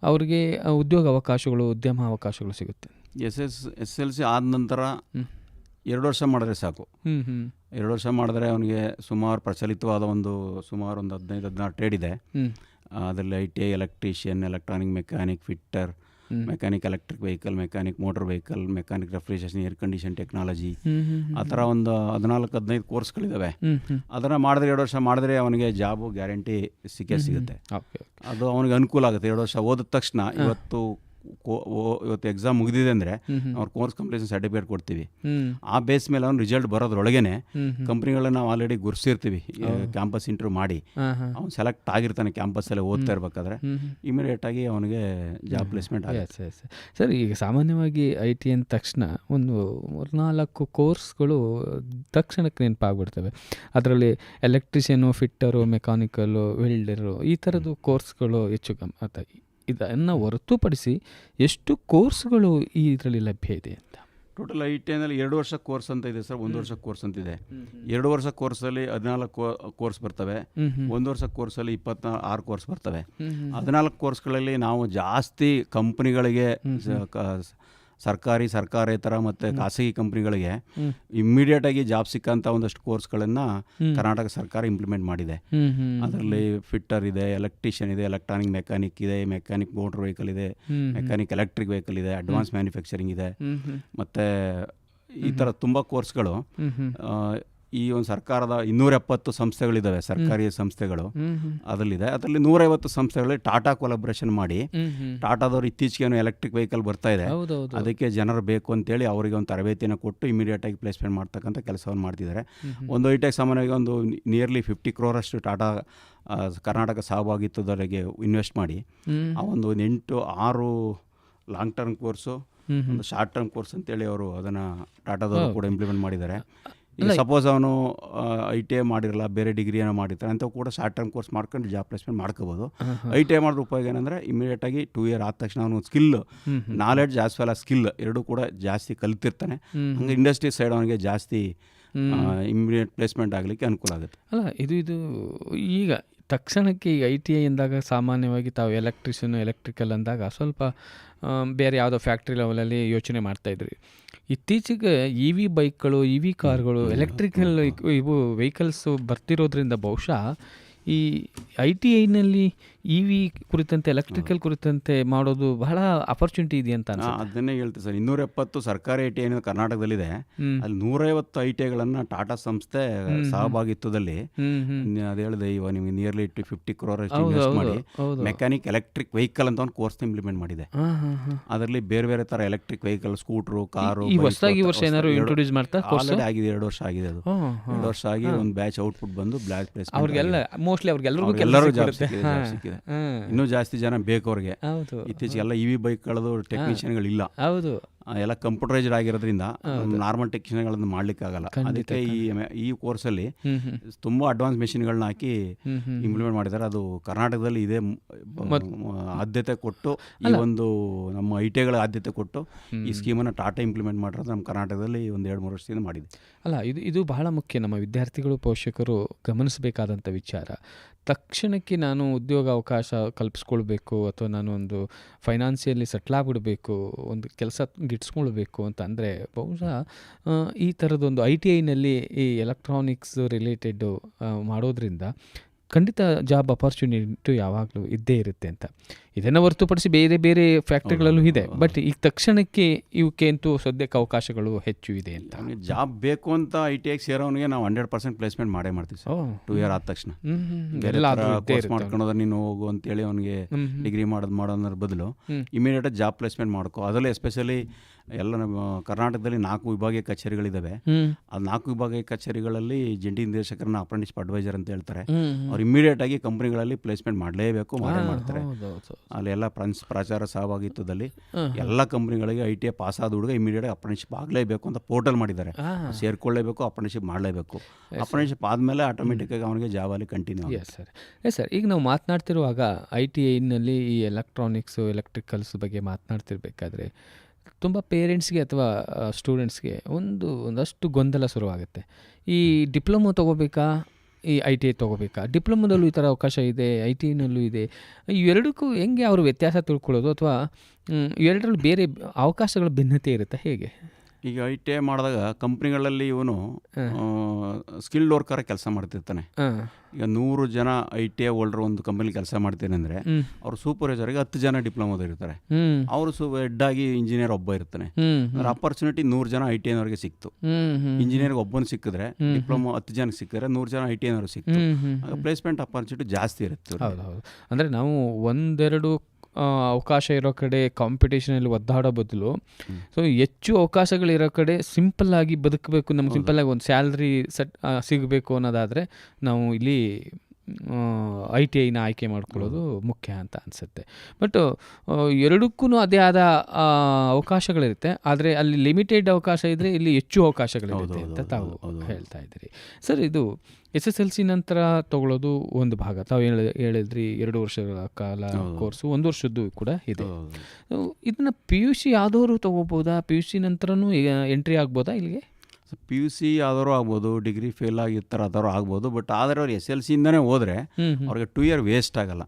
ಅವರಿಗೆ ಉದ್ಯೋಗ ಅವಕಾಶಗಳು ಉದ್ಯಮ ಅವಕಾಶಗಳು ಸಿಗುತ್ತೆ? Yes S S L C ಆದ ನಂತರ. ಎರಡು ವರ್ಷ ಮಾಡಿದ್ರೆ ಸಾಕು. ಎರಡು ವರ್ಷ ಮಾಡಿದ್ರೆ ಅವನಿಗೆ ಸುಮಾರು ಪ್ರಚಲಿತವಾದ ಒಂದು ಸುಮಾರು ಒಂದು ಹದಿನೈದು ಹದಿನಾರು ಟ್ರೇಡ್ ಇದೆ. ಅದರಲ್ಲಿ I T I electrician electronic mechanic fitter. Mechanic electric vehicle mechanic motor vehicle mechanic refrigeration air condition technology ಆ ಥರ ಒಂದು ಹದಿನಾಲ್ಕು ಹದಿನೈದು ಕೋರ್ಸ್ಗಳಿದ್ದಾವೆ ಅದನ್ನು ಮಾಡಿದ್ರೆ ಎರಡು ವರ್ಷ ಮಾಡಿದ್ರೆ ಅವನಿಗೆ ಜಾಬು ಗ್ಯಾರಂಟಿ ಸಿಕ್ಕೇ ಸಿಗುತ್ತೆ. ಅದು ಅವನಿಗೆ ಅನುಕೂಲ ಆಗುತ್ತೆ. ಎರಡು ವರ್ಷ ಓದಿದ ತಕ್ಷಣ ಇವತ್ತು ಇವತ್ತು ಎಕ್ಸಾಮ್ ಮುಗಿದಿದೆ ಅಂದರೆ ಅವ್ರು ಕೋರ್ಸ್ ಕಂಪ್ಲೀಷನ್ ಸರ್ಟಿಫಿಕೇಟ್ ಕೊಡ್ತೀವಿ. ಆ ಬೇಸ್ ಮೇಲೆ ಅವ್ನು ರಿಸಲ್ಟ್ ಬರೋದ್ರೊಳಗೇನೆ ಕಂಪ್ನಿಗಳನ್ನ ನಾವು ಆಲ್ರೆಡಿ ಗುರ್ಸಿರ್ತೀವಿ. ಕ್ಯಾಂಪಸ್ ಇಂಟರ್ವ್ಯೂ ಮಾಡಿ. ಅವ್ನು ಸೆಲೆಕ್ಟ್ ಆಗಿರ್ತಾನೆ ಕ್ಯಾಂಪಸ್ಸಲ್ಲಿ ಓದ್ತಾ ಇರ್ಬೇಕಾದ್ರೆ ಇಮಿಡಿಯೇಟ್ ಆಗಿ ಇಮಿಡಿಯೇಟಾಗಿ ಅವನಿಗೆ ಜಾಬ್ ಪ್ಲೇಸ್ಮೆಂಟ್ ಆಗುತ್ತೆ. ಸರ್ ಈಗ ಸಾಮಾನ್ಯವಾಗಿ ಐ ಟಿ ಅಂದ ತಕ್ಷಣ ಒಂದು ಮೂರ್ನಾಲ್ಕು ಕೋರ್ಸ್ಗಳು ತಕ್ಷಣಕ್ಕೆ ನೆನಪಾಗ್ಬಿಡ್ತವೆ. ಅದರಲ್ಲಿ ಎಲೆಕ್ಟ್ರಿಷಿಯನು ಫಿಟ್ಟರು ಮೆಕ್ಯಾನಿಕಲು ವೆಲ್ಡರು ಈ ಥರದ್ದು ಕೋರ್ಸ್ಗಳು ಹೆಚ್ಚು ಗಮ್ ಅಥವಾ ಇದನ್ನು ಹೊರತುಪಡಿಸಿ ಎಷ್ಟು ಕೋರ್ಸ್ಗಳು ಈ ಇದರಲ್ಲಿ ಲಭ್ಯ ಇದೆ ಅಂತ? ಟೋಟಲ್ ಐ ಟಿ ಐನಲ್ಲಿ ಎರಡು ವರ್ಷ ಕೋರ್ಸ್ ಅಂತ ಇದೆ ಸರ್ ಒಂದು ವರ್ಷ ಕೋರ್ಸ್ ಅಂತ ಇದೆ. ಎರಡು ವರ್ಷ ಕೋರ್ಸಲ್ಲಿ ಹದಿನಾಲ್ಕು ಕೋರ್ಸ್ ಬರ್ತವೆ. ಒಂದು ವರ್ಷ ಕೋರ್ಸಲ್ಲಿ ಇಪ್ಪತ್ತ ಆರು ಕೋರ್ಸ್ ಬರ್ತವೆ. ಹದಿನಾಲ್ಕು ಕೋರ್ಸ್ಗಳಲ್ಲಿ ನಾವು ಜಾಸ್ತಿ ಕಂಪ್ನಿಗಳಿಗೆ ಸರ್ಕಾರಿ ಸರ್ಕಾರೇತರ ಮತ್ತು ಖಾಸಗಿ ಕಂಪ್ನಿಗಳಿಗೆ ಇಮ್ಮಿಡಿಯೇಟ್ ಆಗಿ ಜಾಬ್ ಸಿಕ್ಕಂಥ ಒಂದಷ್ಟು ಕೋರ್ಸ್ಗಳನ್ನು ಕರ್ನಾಟಕ ಸರ್ಕಾರ ಇಂಪ್ಲಿಮೆಂಟ್ ಮಾಡಿದೆ. ಅದರಲ್ಲಿ ಫಿಟ್ಟರ್ ಇದೆ ಎಲೆಕ್ಟ್ರಿಷಿಯನ್ ಇದೆ ಎಲೆಕ್ಟ್ರಾನಿಕ್ ಮೆಕ್ಯಾನಿಕ್ ಇದೆ ಮೆಕ್ಯಾನಿಕ್ ಮೋಟರ್ ವೆಹಿಕಲ್ ಇದೆ. ಮೆಕ್ಯಾನಿಕ್ ಎಲೆಕ್ಟ್ರಿಕ್ ವೆಹಿಕಲ್ ಇದೆ ಅಡ್ವಾನ್ಸ್ ಮ್ಯಾನುಫ್ಯಾಕ್ಚರಿಂಗ್ ಇದೆ. ಮತ್ತು ಈ ಥರ ತುಂಬಾ ಕೋರ್ಸ್ಗಳು ಈ ಒಂದು ಸರ್ಕಾರದ ಇನ್ನೂರ ಎಪ್ಪತ್ತು ಸಂಸ್ಥೆಗಳಿದ್ದಾವೆ ಸರ್ಕಾರಿ ಸಂಸ್ಥೆಗಳು. ಅದರಲ್ಲಿದೆ. ಅದರಲ್ಲಿ ನೂರೈವತ್ತು ಸಂಸ್ಥೆಗಳಲ್ಲಿ ಟಾಟಾ ಕೊಲಾಬ್ರೇಷನ್ ಮಾಡಿ ಟಾಟಾದವರು ಇತ್ತೀಚೆಗೆ ಎಲೆಕ್ಟ್ರಿಕ್ ವೆಹಿಕಲ್ ಬರ್ತಾ ಇದೆ. ಅದಕ್ಕೆ ಜನರು ಬೇಕು ಅಂತೇಳಿ ಅವರಿಗೆ ಒಂದು ತರಬೇತಿನ ಕೊಟ್ಟು ಇಮಿಡಿಯೇಟ್ ಆಗಿ ಪ್ಲೇಸ್ಮೆಂಟ್ ಮಾಡ್ತಕ್ಕಂಥ ಕೆಲಸವನ್ನು ಮಾಡ್ತಿದ್ದಾರೆ. ಒಂದು ಐಟೆಕ್ ಸಾಮಾನ್ಯವಾಗಿ ಒಂದು ನಿಯರ್ಲಿ ಫಿಫ್ಟಿ ಕ್ರೋರಷ್ಟು ಟಾಟಾ ಕರ್ನಾಟಕ ಸಹಭಾಗಿತ್ವದವರೆಗೆ ಇನ್ವೆಸ್ಟ್ ಮಾಡಿ. ಆ ಒಂದು ಎಂಟು ಆರು ಲಾಂಗ್ ಟರ್ಮ್ ಕೋರ್ಸು ಒಂದು ಶಾರ್ಟ್ ಟರ್ಮ್ ಕೋರ್ಸ್ ಅಂತೇಳಿ ಅವರು ಅದನ್ನು ಟಾಟಾದವರು ಕೂಡ ಇಂಪ್ಲಿಮೆಂಟ್ ಮಾಡಿದ್ದಾರೆ. ಸಪೋಸ್ ಅವನು ಐ ಟಿ ಐ ಮಾಡಿರಲ್ಲ ಬೇರೆ ಡಿಗ್ರಿ ಏನೋ ಮಾಡಿರ್ತಾರೆ ಅಂತ ಕೂಡ ಶಾರ್ಟ್ ಟರ್ಮ್ ಕೋರ್ಸ್ ಮಾಡ್ಕೊಂಡು ಜಾಬ್ ಪ್ಲೇಸ್ಮೆಂಟ್ ಮಾಡ್ಕೋಬೋದು. ಐ ಟಿ ಐ ಮಾಡಿದ್ರೆ ಉಪಯೋಗ ಏನಂದರೆ ಇಮಿಡಿಯೇಟಾಗಿ ಟೂ ಇಯರ್ ಆದ ತಕ್ಷಣ ಅವನು ಸ್ಕಿಲ್ ನಾಲೆಡ್ಜ್ ಜಾಸ್ತಿ ವೆಲ್ ಆ ಸ್ಕಿಲ್ ಎರಡೂ ಕೂಡ ಜಾಸ್ತಿ ಕಲಿತಿರ್ತಾನೆ. ಹಂಗೆ ಇಂಡಸ್ಟ್ರಿ ಸೈಡ್ ಅವನಿಗೆ ಜಾಸ್ತಿ ಇಮಿಡಿಯೇಟ್ ಪ್ಲೇಸ್ಮೆಂಟ್ ಆಗಲಿಕ್ಕೆ ಅನುಕೂಲ ಆಗುತ್ತೆ. ಅಲ್ಲ ಇದು ಇದು ಈಗ ತಕ್ಷಣಕ್ಕೆ ಈಗ ಐ ಟಿ ಐ ಎಂದಾಗ ಸಾಮಾನ್ಯವಾಗಿ ತಾವು ಎಲೆಕ್ಟ್ರಿಷಿಯನ್ ಎಲೆಕ್ಟ್ರಿಕಲ್ ಅಂದಾಗ ಸ್ವಲ್ಪ ಬೇರೆ ಯಾವುದೋ ಫ್ಯಾಕ್ಟ್ರಿ ಲೆವೆಲಲ್ಲಿ ಯೋಚನೆ ಮಾಡ್ತಾಯಿದ್ರಿ ಇತ್ತೀಚೆಗೆ ಇ ವಿ ಬೈಕ್ಗಳು ಇ ವಿ ಕಾರ್ಗಳು ಎಲೆಕ್ಟ್ರಿಕಲ್ ಇವು ವೆಹಿಕಲ್ಸು ಬರ್ತಿರೋದ್ರಿಂದ ಬಹುಶಃ ಈ ಐ ಟಿ ಐನಲ್ಲಿ ಇ ವಿ ಕುರಿತಂತೆ ಎಲೆಕ್ಟ್ರಿಕಲ್ ಕುರಿತಂತೆ ಮಾಡೋದು ಬಹಳ ಅಪರ್ಚುನಿಟಿ ಇದೆ ಅಂತ ಅನ್ಸುತ್ತೆ. ಅದನ್ನೇ ಹೇಳ್ತೀನಿ ಸರ್. ಇನ್ನೂರ ಎಪ್ಪತ್ತು ಸರ್ಕಾರಿ ಐ ಟಿ ಐ ಕರ್ನಾಟಕದಲ್ಲಿದೆ. ಅಲ್ಲಿ ನೂರೈವತ್ತು ಐ ಟಿ ಐಗಳನ್ನು ಟಾಟಾ ಸಂಸ್ಥೆ ಸಹಭಾಗಿತ್ವದಲ್ಲಿ ಅದು ಹೇಳಿದೆ ಇವಾಗ ನಿಮಗೆ ನಿಯರ್ಲಿ ಟು ಫಿಫ್ಟಿ ಕ್ರೋರ್ ಮಾಡಿ ಮೆಕ್ಯಾನಿಕ್ ಎಲೆಕ್ಟ್ರಿಕ್ ವೆಹಿಕಲ್ ಅಂತ ಒಂದು ಕೋರ್ಸ್ ಇಂಪ್ಲಿಮೆಂಟ್ ಮಾಡಿದೆ. ಅದರಲ್ಲಿ ಬೇರೆ ಬೇರೆ ತರ ಎಲೆಕ್ಟ್ರಿಕ್ ವೆಹಿಕಲ್ ಸ್ಕೂಟ್ರು ಕಾರು ಹೊಸದಾಗಿ ವರ್ಷ ಏನಾದ್ರು ಇಂಟ್ರೊಡ್ಯೂಸ್ ಮಾಡ್ತಾ ಆಲ್ರೆಡಿ ಆಗಿದೆ ಎರಡು ವರ್ಷ ಆಗಿದೆ ಅದು. ಎರಡು ವರ್ಷ ಆಗಿ ಒಂದು ಬ್ಯಾಚ್ ಔಟ್ಪುಟ್ ಬಂದು ಬ್ಲಾಕ್ ಪ್ಲೇಸ್ ಅವ್ರಿಗೆಲ್ಲ ಮೋಸ್ಟ್ಲಿ ಅವ್ರಿಗೆಲ್ಲರಿಗೂ ಎಲ್ಲರೂ ಜಾಬ್ ಸಿಕ್ಕಿದೆ. ಇನ್ನೂ ಜಾಸ್ತಿ ಜನ ಬೇಕು ಅವ್ರಿಗೆ ಹೌದು. ಇತ್ತೀಚೆಗೆಲ್ಲ ಇ ವಿ ಬೈಕ್ಗಳದು ಟೆಕ್ನಿಷಿಯನ್ಗಳಿಲ್ಲ ಹೌದು. ಎಲ್ಲ ಕಂಪ್ಯೂಟರೈಸ್ಡ್ ಆಗಿರೋದ್ರಿಂದ ನಾರ್ಮಲ್ ಟೆಕ್ನಿಷಿಯನ್ಗಳನ್ನು ಮಾಡ್ಲಿಕ್ಕಾಗಲ್ಲ. ಅದಕ್ಕೆ ಈ ಈ ಕೋರ್ಸಲ್ಲಿ ತುಂಬಾ ಅಡ್ವಾನ್ಸ್ ಮೆಷಿನ್ಗಳನ್ನ ಹಾಕಿ ಇಂಪ್ಲಿಮೆಂಟ್ ಮಾಡಿದ್ದಾರೆ. ಅದು ಕರ್ನಾಟಕದಲ್ಲಿ ಇದೇ ಆದ್ಯತೆ ಕೊಟ್ಟು ಈ ಒಂದು ನಮ್ಮ ಐ ಟಿಗಳ ಆದ್ಯತೆ ಕೊಟ್ಟು ಈ ಸ್ಕೀಮನ್ನು ಟಾಟಾ ಇಂಪ್ಲಿಮೆಂಟ್ ಮಾಡಿರೋದು ನಮ್ಮ ಕರ್ನಾಟಕದಲ್ಲಿ ಒಂದು ಎರಡು ಮೂರು ವರ್ಷದಿಂದ ಮಾಡಿದೆ. ಅಲ್ಲ ಇದು ಇದು ಬಹಳ ಮುಖ್ಯ. ನಮ್ಮ ವಿದ್ಯಾರ್ಥಿಗಳು ಪೋಷಕರು ಗಮನಿಸಬೇಕಾದಂಥ ವಿಚಾರ. ತಕ್ಷಣಕ್ಕೆ ನಾನು ಉದ್ಯೋಗ ಅವಕಾಶ ಕಲ್ಪಿಸ್ಕೊಳ್ಬೇಕು ಅಥವಾ ನಾನು ಒಂದು ಫೈನಾನ್ಸಿಯಲ್ಲಿ ಸೆಟ್ಲ್ ಆಗಿಬಿಡಬೇಕು ಒಂದು ಕೆಲಸ ಗಿಟ್ಸ್ಕೊಳ್ಬೇಕು ಅಂತ ಅಂದರೆ ಬಹುಶಃ ಈ ಥರದೊಂದು ಐ ಟಿ ಐನಲ್ಲಿ ಈ ಎಲೆಕ್ಟ್ರಾನಿಕ್ಸ್ ರಿಲೇಟೆಡ್ಡು ಮಾಡೋದ್ರಿಂದ ಖಂಡಿತ ಜಾಬ್ ಅಪರ್ಚುನಿಟಿ ಯಾವಾಗಲೂ ಇದ್ದೇ ಇರುತ್ತೆ ಅಂತ. ಇದನ್ನು ಹೊರತುಪಡಿಸಿ ಬೇರೆ ಬೇರೆ ಫ್ಯಾಕ್ಟ್ರಿಗಳಲ್ಲೂ ಇದೆ. ಬಟ್ ಈಗ ತಕ್ಷಣಕ್ಕೆ ಇವಕ್ಕೆ ಅಂತೂ ಸದ್ಯಕ್ಕೆ ಅವಕಾಶಗಳು ಹೆಚ್ಚು ಇದೆ ಅಂತ. ಅವನಿಗೆ ಜಾಬ್ ಬೇಕು ಅಂತ ಐ ಟಿ ಐಗೆ ಸೇರೋನಿಗೆ ನಾವು ಹಂಡ್ರೆಡ್ ಪರ್ಸೆಂಟ್ ಪ್ಲೇಸ್ಮೆಂಟ್ ಮಾಡೇ ಮಾಡ್ತೀವಿ ಸರ್. ಟೂ ಇಯರ್ ಆದ ತಕ್ಷಣ. ಕೋರ್ಸ್ ಮಾಡ್ಕೊಳೋದ್ರೆ ನೀನು ಹೋಗು ಅಂತೇಳಿ ಅವನಿಗೆ ಹ್ಮ್ ಹ್ಮ್. ಡಿಗ್ರಿ ಮಾಡೋದು ಮಾಡೋದ್ರ ಬದಲು ಇಮಿಡಿಯೇಟ್ ಇಮಿಡಿಯೇಟಾಗಿ ಜಾಬ್ ಪ್ಲೇಸ್ಮೆಂಟ್ ಮಾಡ್ಕೋ. ಅದರಲ್ಲೇ ಎಸ್ಪೆಷಲಿ ಎಲ್ಲ ನಮ್ಮ ಕರ್ನಾಟಕದಲ್ಲಿ ನಾಲ್ಕು ವಿಭಾಗೀಯ ಕಚೇರಿಗಳಿದ್ದಾವೆ ಆ ನಾಲ್ಕು ವಿಭಾಗೀಯ ಕಚೇರಿಗಳಲ್ಲಿ ಜಂಟಿ ನಿರ್ದೇಶಕರನ್ನ ಅಪ್ರೆಂಟಿಸ್ ಅಡ್ವೈಸರ್ ಅಂತ ಹೇಳ್ತಾರೆ. ಅವ್ರು ಇಮಿಡಿಯೇಟ್ ಆಗಿ ಕಂಪನಿಗಳಲ್ಲಿ ಪ್ಲೇಸ್ಮೆಂಟ್ ಮಾಡಲೇಬೇಕು ಮಾಡೇ ಮಾಡ್ತಾರೆ. ಅಲ್ಲಿ ಎಲ್ಲ ಫ್ರೆಂಡ್ಸ್ ಪ್ರಾಚಾರ ಸಹಭಾಗಿತ್ವದಲ್ಲಿ ಎಲ್ಲ ಕಂಪ್ನಿಗಳಿಗೆ ಐ ಟಿ ಐ ಪಾಸ್ ಆದ ಹುಡುಗ ಇಮಿಡಿಯೇಟ್ ಅಪ್ರೆಂಟಿಶಿಪ್ ಆಗಲೇಬೇಕು ಅಂತ ಪೋರ್ಟಲ್ ಮಾಡಿದ್ದಾರೆ. ಸೇರ್ಕೊಳ್ಳೇಬೇಕು ಅಪ್ರೆಂಟಿಶಿಪ್ ಮಾಡಲೇಬೇಕು. ಅಪ್ರೆಂಟಿಶಿಪ್ ಆದಮೇಲೆ ಆಟೋಮೆಟಿಕ್ಕಾಗಿ ಅವನಿಗೆ ಜಾಬಲ್ಲಿ continue yes sir. Yes sir. ಈಗ ನಾವು ಮಾತನಾಡ್ತಿರುವಾಗ ಐ ಟಿ ಐನಲ್ಲಿ ಈ ಎಲೆಕ್ಟ್ರಾನಿಕ್ಸ್ ಎಲೆಕ್ಟ್ರಿಕಲ್ಸ್ ಬಗ್ಗೆ ಮಾತನಾಡ್ತಿರ್ಬೇಕಾದ್ರೆ ತುಂಬ ಪೇರೆಂಟ್ಸ್ಗೆ ಅಥವಾ ಸ್ಟೂಡೆಂಟ್ಸ್ಗೆ ಒಂದು, ಒಂದಷ್ಟು ಗೊಂದಲ ಶುರುವಾಗುತ್ತೆ. ಈ ಡಿಪ್ಲೊಮೊ ತೊಗೋಬೇಕಾ? ಈ ಐ ಟಿ ಐ ತೊಗೋಬೇಕಾ? ಡಿಪ್ಲೊಮೊದಲ್ಲೂ ಈ ಥರ ಅವಕಾಶ ಇದೆ, ಐ ಟಿ ಐನಲ್ಲೂ ಇದೆ. ಇವೆರಡಕ್ಕೂ ಹೆಂಗೆ ಅವರು ವ್ಯತ್ಯಾಸ ತಿಳ್ಕೊಳ್ಳೋದು? ಅಥವಾ ಇವೆರಡರಲ್ಲೂ ಬೇರೆ ಅವಕಾಶಗಳ ಭಿನ್ನತೆ ಇರುತ್ತೆ ಹೇಗೆ? ಈಗ ಐ ಟಿ ಐ ಮಾಡಿದಾಗ ಕಂಪ್ನಿಗಳಲ್ಲಿ ಇವನು ಸ್ಕಿಲ್ಡ್ ವರ್ಕರ್ ಕೆಲಸ ಮಾಡ್ತಿರ್ತಾನೆ. ಈಗ ನೂರು ಜನ ಐ ಟಿ ಐ ಹೋಲ್ಡರ್ ಒಂದು ಕಂಪನಿ ಕೆಲಸ ಮಾಡ್ತೀನಿ ಅಂದ್ರೆ ಅವ್ರ ಸೂಪರ್ವೈಸರ್ಗೆ ಹತ್ತು ಜನ ಡಿಪ್ಲೊಮಾ ಇರ್ತಾರೆ ಹ್ಞೂ ಅವರು ಸು ಹೆಡ್ ಆಗಿ ಇಂಜಿನಿಯರ್ ಒಬ್ಬ ಇರ್ತಾನೆ. ಅಂದ್ರೆ ಅಪರ್ಚುನಿಟಿ ನೂರು ಜನ ಐ ಟಿ ಐನವ್ರಿಗೆ ಸಿಕ್ತು. ಇಂಜಿನಿಯರ್ ಇಂಜಿನಿಯರ್ಗೆ ಒಬ್ಬನು ಸಿಕ್ಕಿದ್ರೆ ಡಿಪ್ಲೊಮಾ ಹತ್ತು ಜನಕ್ಕೆ ಸಿಕ್ಕಿದ್ರೆ ನೂರು ಜನ ಐ ಟಿ ಐನವ್ರಿಗೆ ಸಿಕ್ತು. ಪ್ಲೇಸ್ಮೆಂಟ್ ಅಪರ್ಚುನಿಟಿ ಜಾಸ್ತಿ ಇರುತ್ತೆ ಅಂದ್ರೆ ನಾವು ಒಂದೆರಡು ಅವಕಾಶ ಇರೋ ಕಡೆ ಕಾಂಪಿಟೇಷನಲ್ಲಿ ಒದ್ದಾಡೋ ಬದಲು. ಸೊ ಹೆಚ್ಚು ಅವಕಾಶಗಳಿರೋ ಕಡೆ ಸಿಂಪಲ್ ಆಗಿ ಬದುಕಬೇಕು ನಮ್ಗೆ ಸಿಂಪಲ್ ಆಗಿ ಒಂದು ಸ್ಯಾಲ್ರಿ ಸೆಟ್ ಸಿಗಬೇಕು ಅನ್ನೋದಾದರೆ ನಾವು ಇಲ್ಲಿ ಐ ಟಿ ಐನ ಆಯ್ಕೆ ಮಾಡ್ಕೊಳ್ಳೋದು ಮುಖ್ಯ ಅಂತ ಅನಿಸುತ್ತೆ. ಬಟ್ ಎರಡಕ್ಕೂ ಅದೇ ಆದ ಅವಕಾಶಗಳಿರುತ್ತೆ. ಆದರೆ ಅಲ್ಲಿ ಲಿಮಿಟೆಡ್ ಅವಕಾಶ ಇದ್ದರೆ ಇಲ್ಲಿ ಹೆಚ್ಚು ಅವಕಾಶಗಳಿರುತ್ತೆ ಅಂತ ತಾವು. ಹೇಳ್ತಾ ಇದ್ದೀರಿ. ಸರ್ ಇದು ಎಸ್ ಎಸ್ ಎಲ್ ಸಿ ನಂತರ ತಗೊಳ್ಳೋದು ಒಂದು ಭಾಗ. ತಾವು ಹೇಳ ಹೇಳಿದ್ರಿ ಎರಡು ವರ್ಷಗಳ ಕಾಲ ಕೋರ್ಸು ಒಂದು ವರ್ಷದ್ದು ಕೂಡ ಇದೆ. ಇದನ್ನು ಪಿ ಯು ಸಿ ಆದವರು ತಗೋಬೋದಾ ಪಿ ಯು ಸಿ ನಂತರನೂ ಎಂಟ್ರಿ ಆಗ್ಬೋದಾ ಇಲ್ಲಿಗೆ? ಪಿ ಯು ಸಿ ಆದರೂ ಆಗ್ಬೋದು ಡಿಗ್ರಿ ಫೇಲ್ ಆಗಿರ್ತಾರೆ ಆದರೂ ಆಗ್ಬೋದು ಬಟ್ ಆದರೆ ಅವ್ರು ಎಸ್ ಎಲ್ ಸಿಯಿಂದನೇ ಹೋದರೆ ಅವ್ರಿಗೆ ಟೂ ಇಯರ್ ವೇಸ್ಟ್ ಆಗಲ್ಲ.